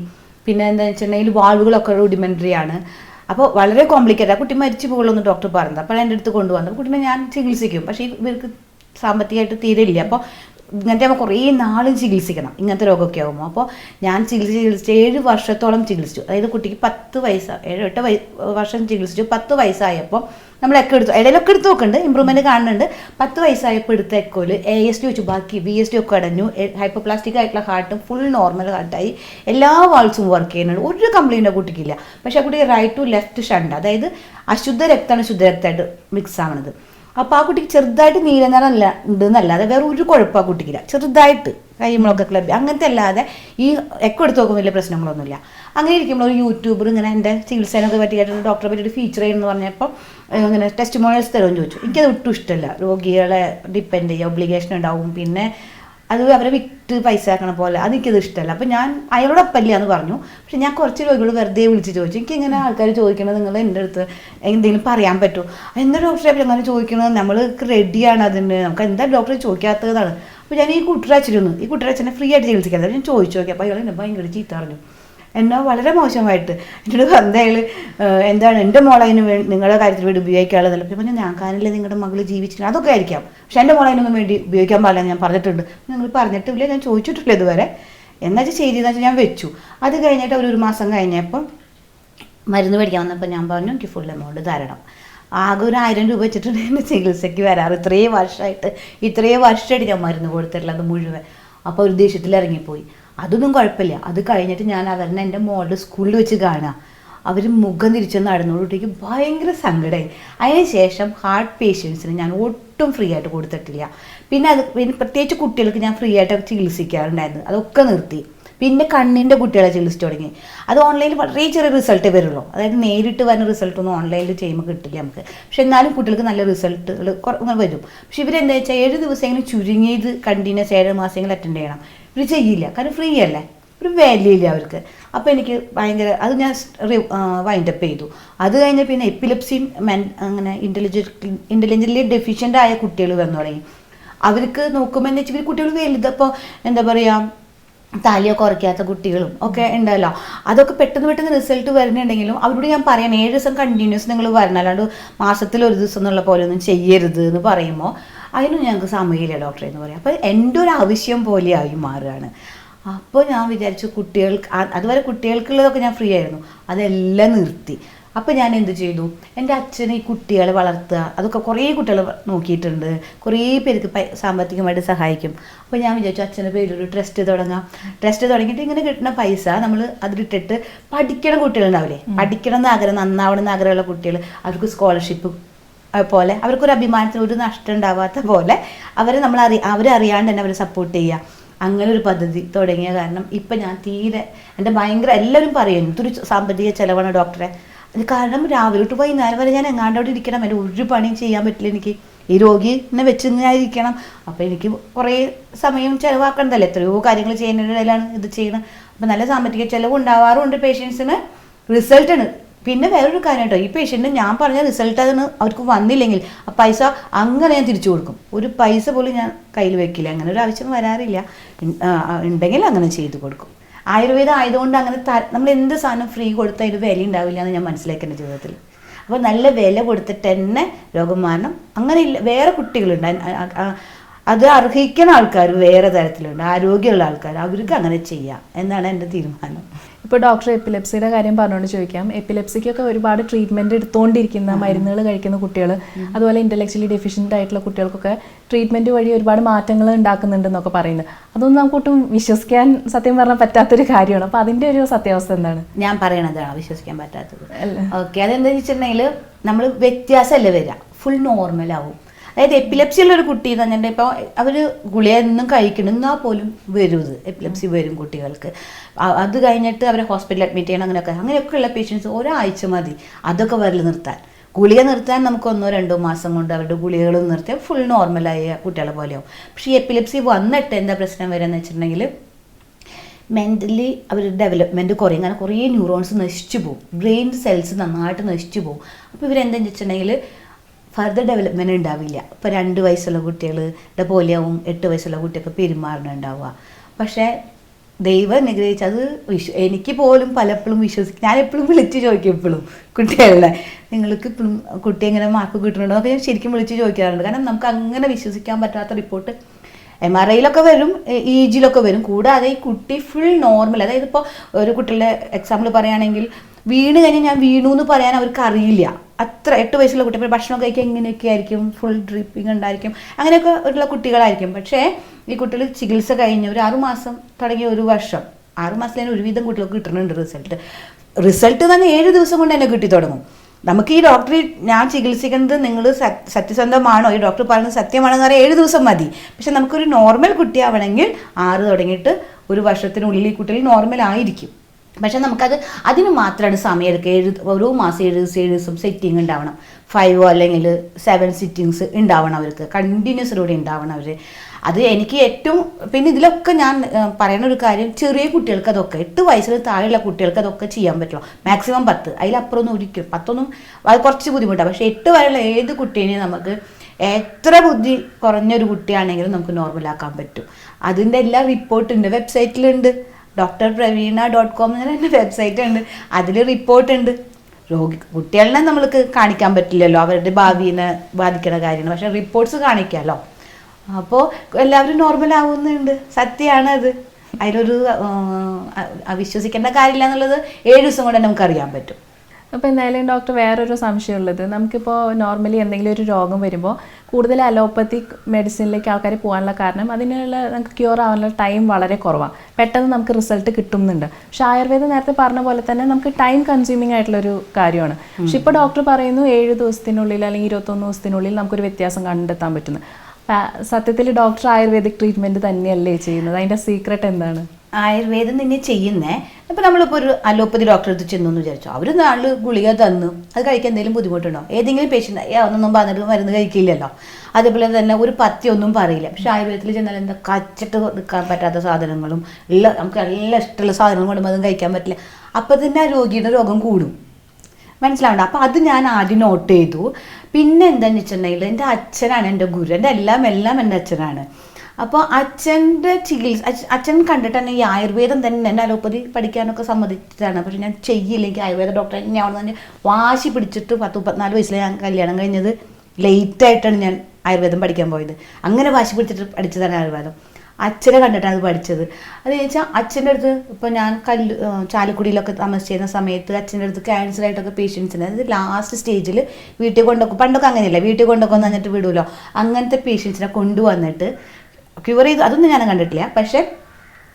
പിന്നെ എന്താ വെച്ചിട്ടുണ്ടെങ്കിൽ വാൾവുകളൊക്കെ റൂഡിമെന്ററി ആണ്. അപ്പോൾ വളരെ കോംപ്ലിക്കേറ്റഡ് ആ കുട്ടി മരിച്ചു പോകുള്ളൂ ഡോക്ടർ പറഞ്ഞത്. അപ്പോൾ എന്റെ അടുത്ത് കൊണ്ടുവന്നു. കുട്ടീനെ ഞാൻ ചികിത്സിക്കും. പക്ഷേ ഇവർക്ക് സാമ്പത്തികമായിട്ട് തീരെ ഇല്ല. അപ്പോൾ ഇങ്ങനത്തെ കുറേ നാളും ചികിത്സിക്കണം. ഇങ്ങനത്തെ രോഗമൊക്കെ ആകുമ്പോൾ അപ്പോൾ ഞാൻ ചികിത്സിച്ച് ചികിത്സിച്ച് ഏഴ് വർഷത്തോളം ചികിത്സിച്ചു. അതായത് കുട്ടിക്ക് പത്ത് വയസ്സ് ഏഴ് എട്ട് വർഷം ചികിത്സിച്ചു. പത്ത് വയസ്സായപ്പോൾ നമ്മൾ എക്കോ എടുത്തു ഇടയിലൊക്കെ എടുത്ത് നോക്കുന്നുണ്ട് ഇമ്പ്രൂവ്മെന്റ് കാണുന്നുണ്ട്. പത്ത് വയസ്സായപ്പോൾ എടുത്ത എക്കോയിൽ എ എസ് ടി വെച്ചു. ബാക്കി വി എസ് ടി ഒക്കെ അടഞ്ഞു. ഹൈപ്പോപ്ലാസ്റ്റിക് ആയിട്ടുള്ള ഹാർട്ടും ഫുൾ നോർമൽ ഹാർട്ടായി. എല്ലാ വാൾസും വർക്ക് ചെയ്യുന്നുണ്ട്. ഒരു കംപ്ലൈന്റോ കുട്ടിക്കില്ല. പക്ഷേ ആ കുട്ടി റൈറ്റ് ടു ലെഫ്റ്റ് ഷണ്ട് അതായത് അശുദ്ധ രക്തമാണ് ശുദ്ധ രക്തമായിട്ട് മിക്സ് ആവണത്. അപ്പോൾ ആ കുട്ടിക്ക് ചെറുതായിട്ട് നീലനിറം അല്ല ഉണ്ടെന്നല്ലാതെ വേറെ ഒരു കുഴപ്പം ആ കുട്ടിക്കില്ല. ചെറുതായിട്ട് കൈമുളൊക്കെ ക്ലബ് അങ്ങനത്തെ അല്ലാതെ ഈ എക്കോ എടുത്ത് നോക്കുമ്പോൾ വലിയ പ്രശ്നങ്ങളൊന്നുമില്ല. അങ്ങനെ ഇരിക്കുമ്പോൾ ഒരു യൂട്യൂബർ ഇങ്ങനെ എന്റെ ചികിത്സേനൊക്കെ പറ്റിയിട്ട് ഡോക്ടറെ പറ്റിയിട്ട് ഫീച്ചർ ചെയ്യുന്നു പറഞ്ഞപ്പോൾ ഇങ്ങനെ ടെസ്റ്റ് മോഡൽസ് തരുമെന്ന് ചോദിച്ചു. എനിക്കത് ഒട്ടും ഇഷ്ടമല്ല. രോഗികളെ ഡിപ്പെൻഡ് ചെയ്യുക ഒബ്ലിഗേഷൻ ഉണ്ടാവും. പിന്നെ അത് അവരെ വിറ്റ് പൈസ ആക്കണ പോലെ. അതെനിക്കത് ഇഷ്ടമല്ല അപ്പം ഞാൻ അയാളോടൊപ്പമില്ല എന്ന് പറഞ്ഞു. പക്ഷെ ഞാൻ കുറച്ച് രോഗികൾ വെറുതെ വിളിച്ച് ചോദിച്ചു. എനിക്ക് ഇങ്ങനെ ആൾക്കാർ ചോദിക്കണത് നിങ്ങൾ എന്റെ അടുത്ത് എന്തെങ്കിലും പറയാൻ പറ്റുമോ എന്താ ഡോക്ടറെ അങ്ങനെ ചോദിക്കണത്? നമ്മൾ റെഡിയാണ് അതിന്. നമുക്ക് എന്താ ഡോക്ടറെ ചോദിക്കാത്തതാണ് അപ്പോൾ ഞാൻ ഈ കുട്ടിരച്ചിരുന്നു ഈ കുട്ടിരച്ചനെ ഫ്രീ ആയിട്ട് ചികിത്സിക്കാതെ ഞാൻ ചോദിച്ചു നോക്കി. അപ്പോൾ അയാൾ എന്നെ ഭയങ്കര ചീത്ത പറഞ്ഞു. എന്നെ വളരെ മോശമായിട്ട്. എന്നോട് അയാൾ എന്താണ് എന്റെ മോളെ വേണ്ടി നിങ്ങളുടെ കാര്യത്തിൽ വേണ്ടി ഉപയോഗിക്കാനുള്ളതല്ല പിന്നെ പറഞ്ഞു ഞാൻ കാണില്ല നിങ്ങളുടെ മകൾ ജീവിച്ചില്ല അതൊക്കെ ആയിരിക്കാം. പക്ഷെ എന്റെ മോളെ അതിനൊന്നും വേണ്ടി ഉപയോഗിക്കാൻ പാടില്ല ഞാൻ പറഞ്ഞിട്ടുണ്ട്. നിങ്ങൾ പറഞ്ഞിട്ടില്ല ഞാൻ ചോദിച്ചിട്ടില്ല ഇതുവരെ. എന്നുവെച്ചാൽ ശരി എന്ന് വെച്ചാൽ ഞാൻ വെച്ചു. അത് കഴിഞ്ഞിട്ട് ഒരു ഒരു മാസം കഴിഞ്ഞപ്പോൾ മരുന്ന് മേടിക്കാൻ വന്നപ്പോൾ ഞാൻ പറഞ്ഞു എനിക്ക് ഫുൾ എമൗണ്ട് തരണം. ആകെ ഒരു ആയിരം രൂപ വെച്ചിട്ടുണ്ട് എന്റെ ചികിത്സയ്ക്ക് വരാറ്. ഇത്രയും വർഷമായിട്ട് ഇത്രയും വർഷമായിട്ട് ഞാൻ മരുന്ന് കൊടുത്തിട്ടുള്ളത് മുഴുവൻ. അപ്പോൾ ഒരു ദേഷ്യത്തിൽ ഇറങ്ങിപ്പോയി അതൊന്നും കുഴപ്പമില്ല. അത് കഴിഞ്ഞിട്ട് ഞാൻ അവരെ എന്റെ മോളുടെ സ്കൂളിൽ വെച്ച് കാണുക. അവർ മുഖം തിരിച്ചു നടന്നുകൊണ്ടിട്ടേക്ക് ഭയങ്കര സങ്കടമായി അതിന് ശേഷം ഹാർട്ട് പേഷ്യൻസിന് ഞാൻ ഒട്ടും ഫ്രീ ആയിട്ട് കൊടുത്തിട്ടില്ല. പിന്നെ അത് പിന്നെ പ്രത്യേകിച്ച് കുട്ടികൾക്ക് ഞാൻ ഫ്രീ ആയിട്ട് ചികിത്സിക്കാറുണ്ടായിരുന്നു. അതൊക്കെ നിർത്തി. പിന്നെ കണ്ണിന്റെ കുട്ടികളെ ചികിത്സിച്ച് തുടങ്ങി. അത് ഓൺലൈനിൽ വളരെ ചെറിയ റിസൾട്ടേ വരുള്ളൂ. അതായത് നേരിട്ട് വരുന്ന റിസൾട്ടൊന്നും ഓൺലൈനിൽ ചെയ്യുമ്പോൾ കിട്ടില്ല നമുക്ക്. പക്ഷെ എന്നാലും കുട്ടികൾക്ക് നല്ല റിസൾട്ടുകൾ വരും. പക്ഷെ ഇവരെന്താ വെച്ചാൽ ഏഴ് ദിവസമെങ്കിലും ചുരുങ്ങിയത് കണ്ടിന്യൂസ് ഏഴ് മാസമെങ്കിലും അറ്റൻഡ് ചെയ്യണം. ഇവർ ചെയ്യില്ല. കാരണം ഫ്രീ അല്ലേ? ഒരു വാല്യൂ ഇല്ല അവർക്ക്. അപ്പോൾ എനിക്ക് ഭയങ്കര അത് ഞാൻ വൈൻഡപ്പ് ചെയ്തു. അത് കഴിഞ്ഞ് പിന്നെ എപ്പിലപ്സിയും മെൻ അങ്ങനെ ഇന്റലിജന്റ് ഇന്റലിജന്റലി ഡെഫിഷ്യന്റ് ആയ കുട്ടികൾ വന്നു തുടങ്ങി. അവർക്ക് നോക്കുമ്പോൾ എന്ന് വെച്ചാൽ കുട്ടികൾ വലുതപ്പോൾ എന്താ പറയുക താലിയോ കുറയ്ക്കാത്ത കുട്ടികളും ഒക്കെ ഉണ്ടല്ലോ. അതൊക്കെ പെട്ടെന്ന് പെട്ടെന്ന് റിസൾട്ട് വരുന്നുണ്ടെങ്കിലും അവരോട് ഞാൻ പറയാം ഏഴ് ദിവസം കണ്ടിന്യൂസ് നിങ്ങൾ വരണം. അല്ലാണ്ട് മാസത്തിൽ ഒരു ദിവസം എന്നുള്ള പോലെ ഒന്നും ചെയ്യരുത് എന്ന് പറയുമ്പോൾ അതിനും ഞങ്ങൾക്ക് സമയമില്ല ഡോക്ടറെ എന്ന് പറയാം. അപ്പോൾ എന്റെ ഒരു ആവശ്യം പോലെയായി മാറുകയാണ്. അപ്പോൾ ഞാൻ വിചാരിച്ചു കുട്ടികൾക്ക് അതുവരെ കുട്ടികൾക്കുള്ളതൊക്കെ ഞാൻ ഫ്രീ ആയിരുന്നു. അതെല്ലാം നിർത്തി. അപ്പോൾ ഞാൻ എന്ത് ചെയ്തു? എന്റെ അച്ഛൻ ഈ കുട്ടികളെ വളർത്തുക അതൊക്കെ കുറേ കുട്ടികൾ നോക്കിയിട്ടുണ്ട്. കുറേ പേർക്ക് സാമ്പത്തികമായിട്ട് സഹായിക്കും. അപ്പോൾ ഞാൻ വിചാരിച്ചു അച്ഛന്റെ പേരിലൊരു ട്രസ്റ്റ് തുടങ്ങാം. ട്രസ്റ്റ് തുടങ്ങിയിട്ട് ഇങ്ങനെ കിട്ടുന്ന പൈസ നമ്മൾ അതിലിട്ടിട്ട് പഠിക്കണ കുട്ടികളുണ്ടാവില്ലേ? പഠിക്കണം എന്ന് ആഗ്രഹം നന്നാവണം എന്ന് ആഗ്രഹമുള്ള കുട്ടികൾ അവർക്ക് സ്കോളർഷിപ്പ് പോലെ അവർക്കൊരു അഭിമാനത്തിന് ഒരു നഷ്ടം ഉണ്ടാവാത്ത പോലെ അവരെ നമ്മൾ അറി അവരെ അറിയാണ്ട് തന്നെ അവരെ സപ്പോർട്ട് ചെയ്യുക. അങ്ങനെ ഒരു പദ്ധതി തുടങ്ങിയ കാരണം ഇപ്പം ഞാൻ തീരെ എന്റെ ഭയങ്കര എല്ലാവരും പറയും എന്തൊരു സാമ്പത്തിക ചിലവാണ് ഡോക്ടറെ. കാരണം രാവിലെ തൊട്ട് വൈകുന്നേരം വരെ ഞാൻ എങ്ങാണ്ട് അവിടെ ഇരിക്കണം. എന്റെ ഒരു പണിയും ചെയ്യാൻ പറ്റില്ല എനിക്ക്. ഈ രോഗിനെ വെച്ച് ഞാൻ ഇരിക്കണം അപ്പോൾ എനിക്ക് കുറേ സമയം ചിലവാക്കണ്ടല്ലോ. എത്രയോ കാര്യങ്ങൾ ചെയ്യുന്നതിനിടയിലാണ് ഇത് ചെയ്യണം. അപ്പോൾ നല്ല സാമ്പത്തിക ചിലവ് ഉണ്ടാവാറുണ്ട് പേഷ്യൻസിന് റിസൾട്ടാണ് പിന്നെ വേറൊരു കാര്യം കേട്ടോ. ഈ പേഷ്യന്റ് ഞാൻ പറഞ്ഞ റിസൾട്ട് അതിന് അവർക്ക് വന്നില്ലെങ്കിൽ ആ പൈസ അങ്ങനെ ഞാൻ തിരിച്ചു കൊടുക്കും. ഒരു പൈസ പോലും ഞാൻ കയ്യിൽ വെക്കില്ല. അങ്ങനെ ഒരു ആവശ്യം വരാറില്ല. ഉണ്ടെങ്കിൽ അങ്ങനെ ചെയ്തു കൊടുക്കും. ആയുർവേദം ആയതുകൊണ്ട് അങ്ങനെ നമ്മൾ എന്ത് സാധനം ഫ്രീ കൊടുത്താൽ ഇത് വില ഉണ്ടാവില്ല എന്ന് ഞാൻ മനസ്സിലാക്കി എന്റെ ജീവിതത്തിൽ. അപ്പോൾ നല്ല വില കൊടുത്തിട്ട് തന്നെ രോഗം മാറണം. അങ്ങനെ ഇല്ല വേറെ കുട്ടികളുണ്ട്. അത് അർഹിക്കുന്ന ആൾക്കാർ വേറെ തരത്തിലുണ്ട്. ആരോഗ്യമുള്ള ആൾക്കാർ. അവർക്ക് അങ്ങനെ ചെയ്യാം എന്നാണ് എന്റെ തീരുമാനം. ഇപ്പോൾ ഡോക്ടർ എപ്പിലെപ്സിയുടെ കാര്യം പറഞ്ഞുകൊണ്ട് ചോദിക്കാം. എപ്പിലെപ്സിക്കൊക്കെ ഒരുപാട് ട്രീറ്റ്മെന്റ് എടുത്തുകൊണ്ടിരിക്കുന്ന മരുന്നുകൾ കഴിക്കുന്ന കുട്ടികൾ അതുപോലെ ഇന്റലക്ച്വലി ഡെഫിഷ്യന്റ് ആയിട്ടുള്ള കുട്ടികൾക്കൊക്കെ ട്രീറ്റ്മെന്റ് വഴി ഒരുപാട് മാറ്റങ്ങൾ ഉണ്ടാക്കുന്നുണ്ടെന്നൊക്കെ പറയുന്നത് അതൊന്നും നമുക്കൊട്ടും വിശ്വസിക്കാൻ സത്യം പറഞ്ഞാൽ പറ്റാത്തൊരു കാര്യമാണ്. അപ്പോൾ അതിന്റെ ഒരു സത്യാവസ്ഥ എന്താണ്? ഞാൻ പറയണതാണ് വിശ്വസിക്കാൻ പറ്റാത്തത്. ഓക്കെ അതെന്താണെന്ന് വെച്ചിട്ടുണ്ടെങ്കിൽ നമ്മൾ വ്യത്യാസമല്ലേ വരിക ഫുൾ നോർമലാവും ആവും. അതായത് എപ്പിലെപ്സി ഉള്ള ഒരു കുട്ടി എന്ന് പറഞ്ഞിട്ടുണ്ടെങ്കിൽ ഇപ്പോൾ അവർ ഗുളിക എന്നും കഴിക്കണം എന്നാൽ പോലും വരുത്. എപ്പിലെപ്സി വരും കുട്ടികൾക്ക്. അത് കഴിഞ്ഞിട്ട് അവരെ ഹോസ്പിറ്റലിൽ അഡ്മിറ്റ് ചെയ്യണം അങ്ങനെയൊക്കെ. അങ്ങനെയൊക്കെയുള്ള പേഷ്യൻസ് ഒരാഴ്ച മതി. അതൊക്കെ വരൽ നിർത്താൻ. ഗുളിക നിർത്താൻ നമുക്ക് ഒന്നോ രണ്ടോ മാസം കൊണ്ട് അവരുടെ ഗുളികകൾ നിർത്തിയാൽ ഫുൾ നോർമലായ കുട്ടികളെ പോലെയാവും. പക്ഷേ ഈ എപ്പിലെപ്സി വന്നിട്ട് എന്താ പ്രശ്നം വരിക എന്ന് വെച്ചിട്ടുണ്ടെങ്കിൽ മെന്റലി അവരുടെ ഡെവലപ്മെന്റ് കുറയും. കാരണം കുറേ ന്യൂറോൺസ് നശിച്ചു പോകും. ബ്രെയിൻ സെൽസ് നന്നായിട്ട് നശിച്ചു പോകും. അപ്പോൾ ഇവരെന്താണെന്ന് വെച്ചിട്ടുണ്ടെങ്കിൽ ഫർദർ ഡെവലപ്മെന്റ് ഉണ്ടാവില്ല ഇപ്പോൾ രണ്ട് വയസ്സുള്ള കുട്ടികളുടെ പോലെയാവും എട്ട് വയസ്സുള്ള കുട്ടിയൊക്കെ പെരുമാറുന്നുണ്ടാവുക പക്ഷേ ദൈവം അനുഗ്രഹിച്ചത് വിശ്വ എനിക്ക് പോലും പലപ്പോഴും വിശ്വസിക്കും ഞാൻ എപ്പോഴും വിളിച്ച് ചോദിക്കും എപ്പോഴും കുട്ടികളുടെ നിങ്ങൾക്ക് ഇപ്പോഴും കുട്ടി എങ്ങനെ മാർക്ക് കിട്ടുന്നുണ്ടോ എന്നൊക്കെ ഞാൻ ശരിക്കും വിളിച്ച് ചോദിക്കാറുണ്ട്. കാരണം നമുക്ക് അങ്ങനെ വിശ്വസിക്കാൻ പറ്റാത്ത റിപ്പോർട്ട് എം ആർ ഐയിലൊക്കെ വരും ഇ ജിയിലൊക്കെ വരും. കൂടാതെ ഈ കുട്ടി ഫുൾ നോർമൽ അതായത് ഇപ്പോൾ ഒരു കുട്ടിയുടെ എക്സാമ്പിൾ പറയുകയാണെങ്കിൽ വീണ് കഴിഞ്ഞാൽ ഞാൻ വീണു എന്ന് പറയാൻ അവർക്ക് അറിയില്ല അത്ര എട്ട് വയസ്സുള്ള കുട്ടി ഭക്ഷണം കഴിക്കാൻ ഇങ്ങനെയൊക്കെ ആയിരിക്കും ഫുൾ ഡ്രിപ്പിംഗ് ഉണ്ടായിരിക്കും അങ്ങനെയൊക്കെ ഉള്ള കുട്ടികളായിരിക്കും. പക്ഷേ ഈ കുട്ടികൾ ചികിത്സ കഴിഞ്ഞ് ഒരു ആറുമാസം തുടങ്ങിയ ഒരു വർഷം ആറുമാസത്തിൽ തന്നെ ഒരുവിധം കുട്ടികൾക്ക് കിട്ടുന്നുണ്ട് റിസൾട്ട് റിസൾട്ട് തന്നെ ഏഴ് ദിവസം കൊണ്ട് തന്നെ കിട്ടി തുടങ്ങും. നമുക്ക് ഈ ഡോക്ടറെ ഞാൻ ചികിത്സിക്കുന്നത് നിങ്ങൾ സത്യസന്ധമാണോ? ഈ ഡോക്ടർ പറയുന്നത് സത്യമാണോ എന്ന് പറയാൻ ഏഴ് ദിവസം മതി. പക്ഷെ നമുക്കൊരു നോർമൽ കുട്ടിയാവണമെങ്കിൽ ആറ് തുടങ്ങിയിട്ട് ഒരു വർഷത്തിനുള്ളിൽ ഈ കുട്ടികൾ നോർമൽ ആയിരിക്കും. പക്ഷെ നമുക്കത് അതിന് മാത്രമാണ് സമയം എടുക്കുക. ഏഴ് ഓരോ മാസം ഏഴ് ദിവസം ഏഴ് ദിവസം സെറ്റിംഗ് ഉണ്ടാവണം. ഫൈവോ അല്ലെങ്കിൽ സെവൻ സിറ്റിങ്സ് ഉണ്ടാവണം അവർക്ക്. കണ്ടിന്യൂസിലൂടെ ഉണ്ടാവണം അവർ അത് എനിക്ക് ഏറ്റവും പിന്നെ ഇതിലൊക്കെ ഞാൻ പറയുന്ന ഒരു കാര്യം ചെറിയ കുട്ടികൾക്ക് അതൊക്കെ എട്ട് വയസ്സിൽ താഴെയുള്ള കുട്ടികൾക്ക് അതൊക്കെ ചെയ്യാൻ പറ്റുള്ളൂ മാക്സിമം പത്ത്. അതിലപ്പുറം ഒന്നും ഒരിക്കലും പത്തൊന്നും അത് കുറച്ച് ബുദ്ധിമുട്ടാണ്. പക്ഷേ എട്ട് വരെയുള്ള ഏത് കുട്ടീനെയും നമുക്ക് എത്ര ബുദ്ധി കുറഞ്ഞൊരു കുട്ടിയാണെങ്കിലും നമുക്ക് നോർമലാക്കാൻ പറ്റും. അതിന്റെ എല്ലാ റിപ്പോർട്ടുണ്ട് വെബ്സൈറ്റിലുണ്ട് ഡോക്ടർ പ്രവീണ ഡോട്ട് കോം എന്ന് പറയുന്ന വെബ്സൈറ്റ് ഉണ്ട്. അതിൽ റിപ്പോർട്ട് ഉണ്ട്. രോഗി കുട്ടികളെ നമ്മൾക്ക് കാണിക്കാൻ പറ്റില്ലല്ലോ. അവരുടെ ഭാവിനെ ബാധിക്കുന്ന കാര്യങ്ങൾ. പക്ഷേ റിപ്പോർട്ട്സ് കാണിക്കാമല്ലോ അപ്പോൾ എല്ലാവരും നോർമൽ ആവുന്നുണ്ട്. സത്യമാണ് അത്. അതിലൊരു വിശ്വസിക്കേണ്ട കാര്യമില്ല എന്നുള്ളത് ഏഴ് ദിവസം കൊണ്ട് നമുക്ക് അറിയാൻ പറ്റും. അപ്പോൾ എന്തായാലും ഡോക്ടർ വേറൊരു സംശയമുള്ളത്. നമുക്കിപ്പോൾ നോർമലി എന്തെങ്കിലും ഒരു രോഗം വരുമ്പോൾ കൂടുതൽ അലോപ്പത്തിക് മെഡിസിനിലേക്ക് ആൾക്കാർ പോകാനുള്ള കാരണം അതിനുള്ള നമുക്ക് ക്യൂർ ആവാനുള്ള ടൈം വളരെ കുറവാണ് പെട്ടെന്ന് നമുക്ക് റിസൾട്ട് കിട്ടുന്നുണ്ട്. പക്ഷെ ആയുർവേദം നേരത്തെ പറഞ്ഞ പോലെ തന്നെ നമുക്ക് ടൈം കൺസ്യൂമിങ് ആയിട്ടുള്ളൊരു കാര്യമാണ്. പക്ഷെ ഇപ്പോൾ ഡോക്ടർ പറയുന്നു ഏഴ് ദിവസത്തിനുള്ളിൽ അല്ലെങ്കിൽ ഇരുപത്തൊന്ന് ദിവസത്തിനുള്ളിൽ നമുക്കൊരു വ്യത്യാസം കണ്ടെത്താൻ പറ്റുന്നു. സത്യത്തിൽ ഡോക്ടർ ആയുർവേദിക് ട്രീറ്റ്മെന്റ് തന്നെയല്ലേ ചെയ്യുന്നത്? അതിന്റെ സീക്രട്ട് എന്താണ്? ആയുർവേദം തന്നെ ചെയ്യുന്നേ. ഇപ്പം നമ്മളിപ്പോൾ ഒരു അലോപ്പതി ഡോക്ടറെ അടുത്ത് ചെന്നു എന്ന് വിചാരിച്ചു. അവർ നാൾ ഗുളിക തന്നു. അത് കഴിക്കാൻ എന്തെങ്കിലും ബുദ്ധിമുട്ടുണ്ടോ? ഏതെങ്കിലും പേഷ്യന്റ് ഏ ഒന്നൊന്നും പറഞ്ഞിട്ട് മരുന്ന് കഴിക്കില്ലല്ലോ. അതേപോലെ തന്നെ ഒരു പത്തി ഒന്നും പറയില്ല. പക്ഷെ ആയുർവേദത്തിൽ ചെന്നാൽ എന്താ കച്ചിട്ട് നിൽക്കാൻ പറ്റാത്ത സാധനങ്ങളും ഉള്ള നമുക്ക് നല്ല ഇഷ്ടമുള്ള സാധനങ്ങൾ കൊണ്ടുമ്പോൾ അതും കഴിക്കാൻ പറ്റില്ല. അപ്പം തന്നെ ആ രോഗിയുടെ രോഗം കൂടും. മനസ്സിലാവണ്ട? അപ്പം അത് ഞാൻ ആദ്യം നോട്ട് ചെയ്തു. പിന്നെ എന്താണെന്ന് വെച്ചിട്ടുണ്ടെങ്കിൽ എന്റെ അച്ഛനാണ് എന്റെ ഗുരു. എന്റെ എല്ലാം എല്ലാം എന്റെ അച്ഛനാണ്. അപ്പോൾ അച്ഛന്റെ ചികിത്സ അച്ഛൻ അച്ഛൻ കണ്ടിട്ടാണ് ഈ ആയുർവേദം തന്നെ എന്നെ അലോപ്പതി പഠിക്കാനൊക്കെ സമ്മതിച്ചതാണ്. പക്ഷെ ഞാൻ ചെയ്യില്ലെങ്കിൽ ആയുർവേദ ഡോക്ടറെ ഞാൻ അവിടെ നിന്ന് വാശി പിടിച്ചിട്ട് പത്ത് മുപ്പത്തിനാല് വയസ്സിലെ ഞാൻ കല്യാണം കഴിഞ്ഞത് ലേറ്റായിട്ടാണ് ഞാൻ ആയുർവേദം പഠിക്കാൻ പോയത്. അങ്ങനെ വാശി പിടിച്ചിട്ട് പഠിച്ചതാണ് ആയുർവേദം. അച്ഛനെ കണ്ടിട്ടാണ് അത് പഠിച്ചത്. അത് ചോദിച്ചാൽ അച്ഛന്റെ അടുത്ത് ഇപ്പോൾ ഞാൻ കല്ല് ചാലക്കുടിയിലൊക്കെ താമസിച്ചിരുന്ന സമയത്ത് അച്ഛന്റെ അടുത്ത് ക്യാൻസർ ആയിട്ടൊക്കെ പേഷ്യൻസിന് അതായത് ലാസ്റ്റ് സ്റ്റേജിൽ വീട്ടിൽ കൊണ്ടൊക്കെ പണ്ടൊക്കെ അങ്ങനെയല്ല വീട്ടിൽ കൊണ്ടൊക്കെ വന്നിട്ട് വിടുമല്ലോ അങ്ങനത്തെ പേഷ്യൻസിനെ കൊണ്ടുവന്നിട്ട് ക്യൂർ ചെയ്ത്. അതൊന്നും ഞാൻ കണ്ടിട്ടില്ല. പക്ഷേ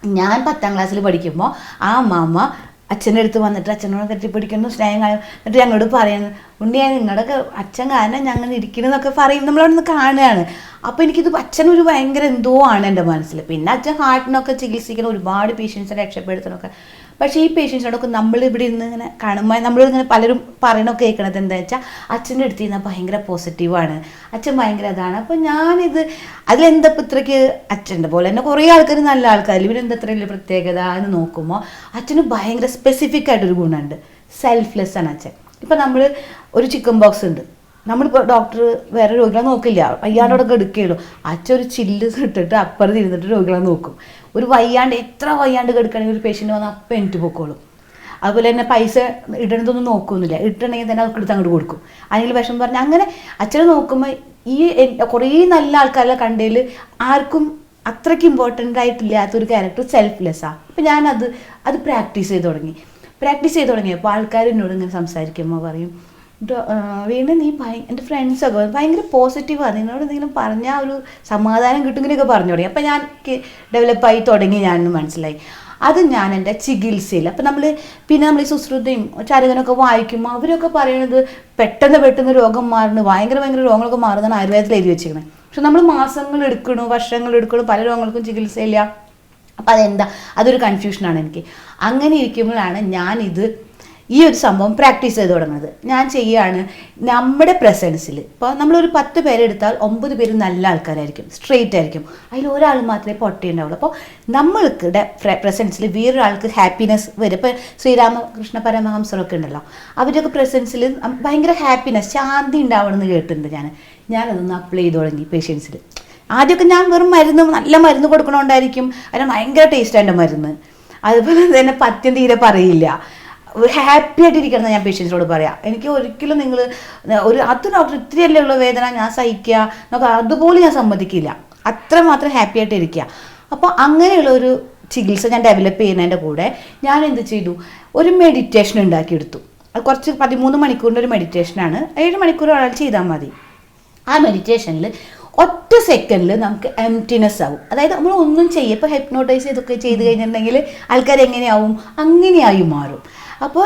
ഞാൻ പത്താം ക്ലാസ്സിൽ പഠിക്കുമ്പോൾ ആ അമ്മാമ്മ അച്ഛന്റെ അടുത്ത് വന്നിട്ട് അച്ഛനോട് കെട്ടിപ്പിടിക്കുന്നു സ്നേഹം കാണും എന്നിട്ട് ഞങ്ങളോട് പറയുന്നു ഉണ്ണിയാ നിങ്ങളുടെയൊക്കെ അച്ഛൻ കാരണം ഞങ്ങൾ ഇരിക്കണമെന്നൊക്കെ പറയും. നമ്മളവിടെ നിന്ന് കാണുകയാണ്. അപ്പോൾ എനിക്കിത് അച്ഛനൊരു ഭയങ്കര എന്തോ ആണ് എന്റെ മനസ്സിൽ. പിന്നെ അച്ഛൻ ഹാർട്ടിനൊക്കെ ചികിത്സിക്കുന്ന ഒരുപാട് പേഷ്യൻസിനെ രക്ഷപ്പെടുത്തണമൊക്കെ പക്ഷേ ഈ പേഷ്യൻസിനോടൊക്കെ നമ്മൾ ഇവിടെ ഇരുന്ന് ഇങ്ങനെ കാണുമ്പോൾ നമ്മൾ ഇങ്ങനെ പലരും പറയണൊക്കെ കേൾക്കണത് എന്താ വെച്ചാൽ അച്ഛന്റെ അടുത്ത് ഇരുന്നാൽ ഭയങ്കര പോസിറ്റീവാണ് അച്ഛൻ ഭയങ്കര അതാണ് അപ്പോൾ ഞാനിത് അതിലെന്താ ഇത്രയ്ക്ക് അച്ഛന്റെ പോലെ തന്നെ കുറേ ആൾക്കാർ നല്ല ആൾക്കാർ ഇവരെന്താ ഇത്ര വലിയ പ്രത്യേകത എന്ന് നോക്കുമ്പോൾ അച്ഛന് ഭയങ്കര സ്പെസിഫിക് ആയിട്ടൊരു ഗുണമുണ്ട്. സെൽഫ്ലെസ് ആണ് അച്ഛൻ. ഇപ്പം നമ്മൾ ഒരു ചിക്കൻ ബോക്സ് ഉണ്ട്. നമ്മളിപ്പോൾ ഡോക്ടർ വേറെ രോഗികളെ നോക്കില്ല. അയ്യാളോടൊക്കെ എടുക്കുകയുള്ളൂ. അച്ഛൻ ഒരു ചില്ല് ഇട്ടിട്ട് അപ്പുറത്ത് ഇരുന്നിട്ട് രോഗികളെ നോക്കും. ഒരു വയ്യാണ്ട് എത്ര വയ്യാണ്ട് കെടുക്കണമെങ്കിൽ ഒരു പേഷ്യന്റ് വന്നാൽ അപ്പം എനിക്ക് പൊക്കോളും. അതുപോലെ തന്നെ പൈസ ഇടണതൊന്നും നോക്കുന്നില്ല. ഇട്ടണമെങ്കിൽ തന്നെ അവർക്ക് എടുത്ത് അങ്ങോട്ട് കൊടുക്കും. അല്ലെങ്കിൽ വിഷം പറഞ്ഞ് അങ്ങനെ അച്ഛനെ നോക്കുമ്പോൾ ഈ കുറേ നല്ല ആൾക്കാരെ കണ്ടതിൽ ആർക്കും അത്രയ്ക്ക് ഇമ്പോർട്ടന്റ് ആയിട്ടില്ലാത്തൊരു ക്യാരക്ടർ സെൽഫ്ലെസ്സാണ് അപ്പം ഞാനത് അത് പ്രാക്ടീസ് ചെയ്ത് തുടങ്ങി. പ്രാക്ടീസ് ചെയ്ത് തുടങ്ങിയപ്പോൾ ആൾക്കാർ എന്നോട് ഇങ്ങനെ സംസാരിക്കുമ്പോൾ പറയും വീണ്ടും നീ എന്റെ ഫ്രണ്ട്സൊക്കെ ഭയങ്കര പോസിറ്റീവാണ് നിന്നോട് എന്തെങ്കിലും പറഞ്ഞാൽ ഒരു സമാധാനം കിട്ടും ഇങ്ങനെയൊക്കെ പറഞ്ഞു തുടങ്ങി. അപ്പം ഞാൻ ഡെവലപ്പായി തുടങ്ങി ഞാനെന്ന് മനസ്സിലായി. അത് ഞാൻ എന്റെ ചികിത്സയിൽ അപ്പം നമ്മൾ പിന്നെ നമ്മൾ ഈ സുശ്രുതയും ചരകനൊക്കെ വായിക്കുമ്പോൾ അവരൊക്കെ പറയുന്നത് പെട്ടെന്ന് പെട്ടെന്ന് രോഗം മാറുന്നു ഭയങ്കര ഭയങ്കര രോഗങ്ങളൊക്കെ മാറുന്നതാണ് ആയുർവേദത്തിൽ എഴുതി വെച്ചിരിക്കുന്നത്. പക്ഷെ നമ്മൾ മാസങ്ങൾ എടുക്കണു വർഷങ്ങൾ എടുക്കണു പല രോഗങ്ങൾക്കും ചികിത്സയില്ല. അപ്പം അതെന്താ? അതൊരു കൺഫ്യൂഷനാണ് എനിക്ക്. അങ്ങനെ ഇരിക്കുമ്പോഴാണ് ഞാനിത് ഈ ഒരു സംഭവം പ്രാക്ടീസ് ചെയ്ത് തുടങ്ങുന്നത് ഞാൻ ചെയ്യുകയാണ് നമ്മുടെ പ്രസൻസിൽ ഇപ്പോൾ നമ്മളൊരു പത്ത് പേരെടുത്താൽ ഒമ്പത് പേര് നല്ല ആൾക്കാരായിരിക്കും സ്ട്രെയിറ്റ് ആയിരിക്കും. അതിൽ ഒരാൾ മാത്രമേ പൊട്ടിയുണ്ടാവുള്ളൂ അപ്പോൾ നമ്മൾക്കിടെ പ്രസൻസിൽ വേറൊരാൾക്ക് ഹാപ്പിനെസ് വരും. ഇപ്പോൾ ശ്രീരാമകൃഷ്ണ പരമഹംസറൊക്കെ ഉണ്ടല്ലോ അവരൊക്കെ പ്രസൻസിൽ ഭയങ്കര ഹാപ്പിനെസ് ശാന്തി ഉണ്ടാവണമെന്ന് കേട്ടിട്ടുണ്ട് ഞാൻ ഞാനതൊന്ന് അപ്ലൈ ചെയ്ത് തുടങ്ങി പേഷ്യൻസിൽ ആദ്യമൊക്കെ ഞാൻ വെറും മരുന്ന് നല്ല മരുന്ന് കൊടുക്കണോണ്ടായിരിക്കും. അതിന് ഭയങ്കര ടേസ്റ്റ് എന്റെ മരുന്ന്. അതുപോലെ തന്നെ പത്യം തീരെ പറയില്ല. ഹാപ്പി ആയിട്ടിരിക്കണം എന്ന് ഞാൻ പേഷ്യൻസിനോട് പറയാം. എനിക്ക് ഒരിക്കലും നിങ്ങൾ ഒരു അത് ഡോക്ടർ ഇത്രയല്ലേ ഉള്ള വേദന ഞാൻ സഹിക്കുക എന്നൊക്കെ അതുപോലെ ഞാൻ സമ്മതിക്കില്ല. അത്രമാത്രം ഹാപ്പി ആയിട്ട് ഇരിക്കുക. അപ്പോൾ അങ്ങനെയുള്ള ഒരു ചികിത്സ ഞാൻ ഡെവലപ്പ് ചെയ്യുന്നതിന്റെ കൂടെ ഞാൻ എന്ത് ചെയ്തു? ഒരു മെഡിറ്റേഷൻ ഉണ്ടാക്കിയെടുത്തു. അത് കുറച്ച് പതിമൂന്ന് മണിക്കൂറിന്റെ ഒരു മെഡിറ്റേഷനാണ് ഏഴ് മണിക്കൂർ ഒരാൾ ചെയ്താൽ മതി. ആ മെഡിറ്റേഷനിൽ ഒറ്റ സെക്കൻഡിൽ നമുക്ക് എംറ്റിനെസ് ആവും. അതായത് നമ്മൾ ഒന്നും ചെയ്യും ഇപ്പോൾ ഹെപ്നോട്ടൈസ് ചെയ്തൊക്കെ ചെയ്ത് കഴിഞ്ഞിട്ടുണ്ടെങ്കിൽ ആൾക്കാർ എങ്ങനെയാവും അങ്ങനെയായി മാറും. അപ്പോൾ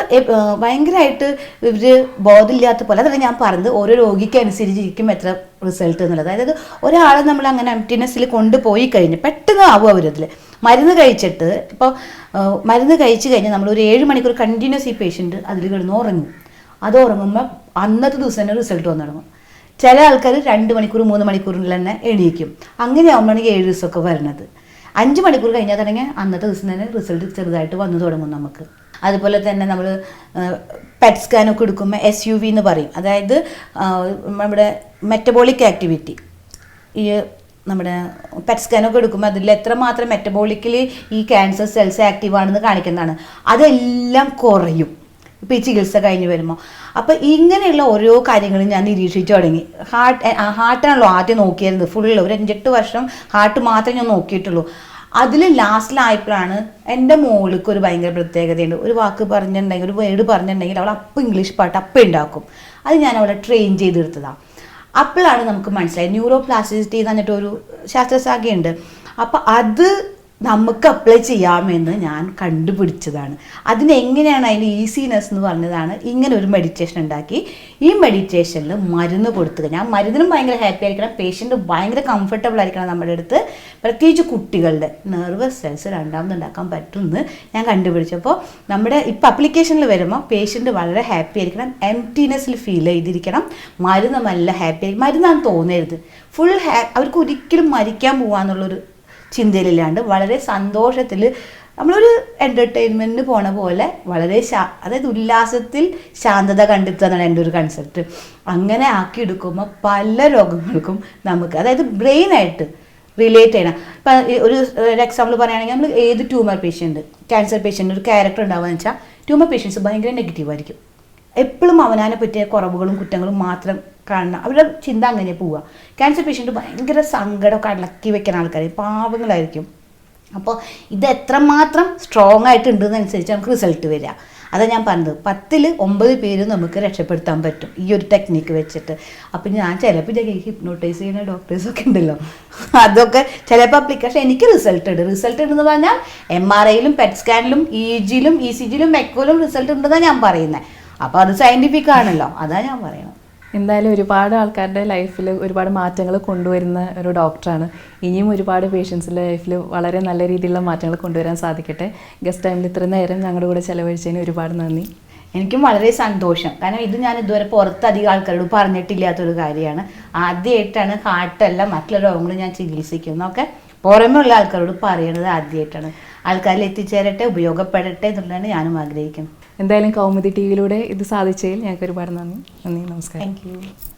ഭയങ്കരമായിട്ട് ഇവർ ബോധമില്ലാത്ത പോലെ അതല്ല ഞാൻ പറഞ്ഞത് ഓരോ രോഗിക്ക് അനുസരിച്ചിരിക്കും എത്ര റിസൾട്ട് എന്നുള്ളത്. അതായത് ഒരാളെ നമ്മൾ അങ്ങനെ എംറ്റിനെസ്സിൽ കൊണ്ടുപോയി കഴിഞ്ഞ് പെട്ടെന്ന് ആവും അവരതിൽ മരുന്ന് കഴിച്ചിട്ട് ഇപ്പോൾ മരുന്ന് കഴിച്ച് കഴിഞ്ഞ് നമ്മൾ ഒരു ഏഴ് മണിക്കൂർ കണ്ടിന്യൂസ് ഈ പേഷ്യന്റ് അതിൽ കിടന്ന് ഉറങ്ങും. അത് ഉറങ്ങുമ്പോൾ അന്നത്തെ ദിവസം തന്നെ റിസൾട്ട് വന്നു തുടങ്ങും. ചില ആൾക്കാർ രണ്ട് മണിക്കൂർ മൂന്ന് മണിക്കൂറിൽ തന്നെ എണീക്കും. അങ്ങനെ ആകുമ്പോഴാണ് ഏഴ് ദിവസമൊക്കെ വരുന്നത് അഞ്ച് മണിക്കൂർ കഴിഞ്ഞാൽ തന്നെ അന്നത്തെ ദിവസം തന്നെ റിസൾട്ട് ചെറുതായിട്ട് വന്നു തുടങ്ങും നമുക്ക്. അതുപോലെ തന്നെ നമ്മൾ പെറ്റ് സ്കാനൊക്കെ എടുക്കുമ്പോൾ എസ് യു വി എന്ന് പറയും. അതായത് നമ്മുടെ മെറ്റബോളിക് ആക്ടിവിറ്റി ഈ നമ്മുടെ പെറ്റ് സ്കാനൊക്കെ എടുക്കുമ്പോൾ അതിൽ എത്രമാത്രം മെറ്റബോളിക്കലി ഈ ക്യാൻസർ സെൽസ് ആക്റ്റീവാണെന്ന് കാണിക്കുന്നതാണ്. അതെല്ലാം കുറയും. ഇപ്പോൾ ഈ ചികിത്സ കഴിഞ്ഞ് വരുമ്പോൾ അപ്പോൾ ഇങ്ങനെയുള്ള ഓരോ കാര്യങ്ങളും ഞാൻ നിരീക്ഷിച്ചു തുടങ്ങി. ഹാർട്ട് ഹാർട്ടാണല്ലോ ആദ്യം നോക്കിയിരുന്നത്. ഫുള്ള് ഒരു അഞ്ചെട്ട് വർഷം ഹാർട്ട് മാത്രമേ ഞാൻ നോക്കിയിട്ടുള്ളൂ. അതിൽ ലാസ്റ്റിലായപ്പോഴാണ് എന്റെ മോൾക്ക് ഒരു ഭയങ്കര പ്രത്യേകതയുണ്ട്. ഒരു വാക്ക് പറഞ്ഞിട്ടുണ്ടെങ്കിൽ ഒരു വേർഡ് പറഞ്ഞിട്ടുണ്ടെങ്കിൽ അവൾ അപ്പം ഇംഗ്ലീഷ് പാട്ട് അപ്പം ഉണ്ടാക്കും. അത് ഞാൻ അവളെ ട്രെയിൻ ചെയ്തെടുത്തതാണ് അപ്പോഴാണ് നമുക്ക് മനസ്സിലായി ന്യൂറോ പ്ലാസ്റ്റിസിറ്റി എന്ന് പറഞ്ഞിട്ടൊരു ശാസ്ത്രശാഖയുണ്ട്. അപ്പം അത് നമുക്ക് അപ്ലൈ ചെയ്യാമെന്ന് ഞാൻ കണ്ടുപിടിച്ചതാണ്. അതിനെങ്ങനെയാണ് അതിന്റെ ഈസിനെസ് എന്ന് പറഞ്ഞതാണ് ഇങ്ങനെ ഒരു മെഡിറ്റേഷൻ ഉണ്ടാക്കി. ഈ മെഡിറ്റേഷനിൽ മരുന്ന് കൊടുത്തു ഞാൻ മരുന്നിനും ഭയങ്കര ഹാപ്പി ആയിരിക്കണം. പേഷ്യന്റ് ഭയങ്കര കംഫർട്ടബിൾ ആയിരിക്കണം നമ്മുടെ അടുത്ത്. പ്രത്യേകിച്ച് കുട്ടികളുടെ നെർവസ് സെൽസ് രണ്ടാമത് ഉണ്ടാക്കാൻ പറ്റുമെന്ന് ഞാൻ കണ്ടുപിടിച്ചപ്പോൾ നമ്മുടെ ഇപ്പോൾ അപ്ലിക്കേഷനിൽ വരുമ്പോൾ പേഷ്യന്റ് വളരെ ഹാപ്പി ആയിരിക്കണം. എംറ്റിനെസ്സിൽ ഫീൽ ചെയ്തിരിക്കണം. മരുന്ന് നല്ല ഹാപ്പി ആയിരിക്കും മരുന്നാണ് തോന്നരുത്. ഫുൾ ഹാ അവർക്ക് ഒരിക്കലും മരിക്കാൻ പോവാന്നുള്ളൊരു ചിന്തയിലില്ലാണ്ട് വളരെ സന്തോഷത്തിൽ നമ്മളൊരു എന്റർടൈൻമെന്റിന് പോണ പോലെ വളരെ ശാ അതായത് ഉല്ലാസത്തിൽ ശാന്തത കണ്ടെത്തുക എന്നാണ് എന്റെ ഒരു കൺസെപ്റ്റ് അങ്ങനെ ആക്കിയെടുക്കുമ്പോൾ പല രോഗങ്ങൾക്കും നമുക്ക് അതായത് ബ്രെയിനായിട്ട് റിലേറ്റ് ചെയ്യണം. ഇപ്പം ഒരു ഒരു എക്സാമ്പിൾ പറയുകയാണെങ്കിൽ നമ്മൾ ഏത് ട്യൂമർ പേഷ്യന്റ് ക്യാൻസർ പേഷ്യന്റ് ഒരു ക്യാരക്ടർ ഉണ്ടാവുക എന്ന് വെച്ചാൽ ട്യൂമർ പേഷ്യൻസ് ഭയങ്കര നെഗറ്റീവ് ആയിരിക്കും. എപ്പോഴും അവനാനെ പറ്റിയ കുറവുകളും കുറ്റങ്ങളും മാത്രം കാണണം. അവരുടെ ചിന്ത അങ്ങനെ പോവുക ക്യാൻസർ പേഷ്യന്റ് ഭയങ്കര സങ്കടമൊക്കെ അടക്കി വെക്കുന്ന ആൾക്കാർ പാവങ്ങളായിരിക്കും. അപ്പോൾ ഇത് എത്രമാത്രം സ്ട്രോങ് ആയിട്ട് ഉണ്ടെന്നനുസരിച്ച് നമുക്ക് റിസൾട്ട് വരിക. അതാണ് ഞാൻ പറഞ്ഞത്. പത്തിൽ ഒമ്പത് പേരും നമുക്ക് രക്ഷപ്പെടുത്താൻ പറ്റും. ഈ ഒരു ടെക്നിക്ക് വെച്ചിട്ട്. അപ്പം ഞാൻ ചിലപ്പോൾ ഹിപ്നോട്ടൈസ് ചെയ്യുന്ന ഡോക്ടേഴ്സൊക്കെ ഉണ്ടല്ലോ. അതൊക്കെ ചിലപ്പോൾ അപ്ലിക്കേഷൻ എനിക്ക് റിസൾട്ട് ഉണ്ട്. റിസൾട്ട് ഉണ്ടെന്ന് പറഞ്ഞാൽ എം ആർ ഐയിലും പെറ്റ് സ്കാനിലും ഇ ജിയിലും ഇ സി ജിയിലും മെക്കോയിലും റിസൾട്ട് ഉണ്ടെന്നാണ് ഞാൻ പറയുന്നത് അപ്പോൾ അത് സയന്റിഫിക് ആണല്ലോ. അതാ ഞാൻ പറയുന്നത് എന്തായാലും ഒരുപാട് ആൾക്കാരുടെ ലൈഫിൽ ഒരുപാട് മാറ്റങ്ങൾ കൊണ്ടുവരുന്ന ഒരു ഡോക്ടറാണ്. ഇനിയും ഒരുപാട് പേഷ്യൻസിന്റെ ലൈഫിൽ വളരെ നല്ല രീതിയിലുള്ള മാറ്റങ്ങൾ കൊണ്ടുവരാൻ സാധിക്കട്ടെ. ഗസ്റ്റ് ടൈമിൽ ഇത്ര നേരം ഞങ്ങളുടെ കൂടെ ചിലവഴിച്ചതിന് ഒരുപാട് നന്ദി. എനിക്കും വളരെ സന്തോഷം. കാരണം ഇത് ഞാൻ ഇതുവരെ പുറത്ത് അധികം ആൾക്കാരോട് പറഞ്ഞിട്ടില്ലാത്തൊരു കാര്യമാണ്. ആദ്യമായിട്ടാണ് ഹാർട്ടല്ല മറ്റുള്ള രോഗങ്ങൾ ഞാൻ ചികിത്സിക്കുന്നതൊക്കെ പുറമേ ഉള്ള ആൾക്കാരോട് പറയുന്നത് ആദ്യമായിട്ടാണ് ആൾക്കാരിൽ എത്തിച്ചേരട്ടെ ഉപയോഗപ്പെടട്ടെ എന്നുള്ളതാണ് ഞാനും ആഗ്രഹിക്കുന്നത്. എന്തായാലും കൗമുദി ടി വിയിലൂടെ ഇത് സാധിച്ചതിൽ ഞങ്ങൾക്ക് ഒരുപാട് നന്ദി. നന്ദി നമസ്കാരം. താങ്ക്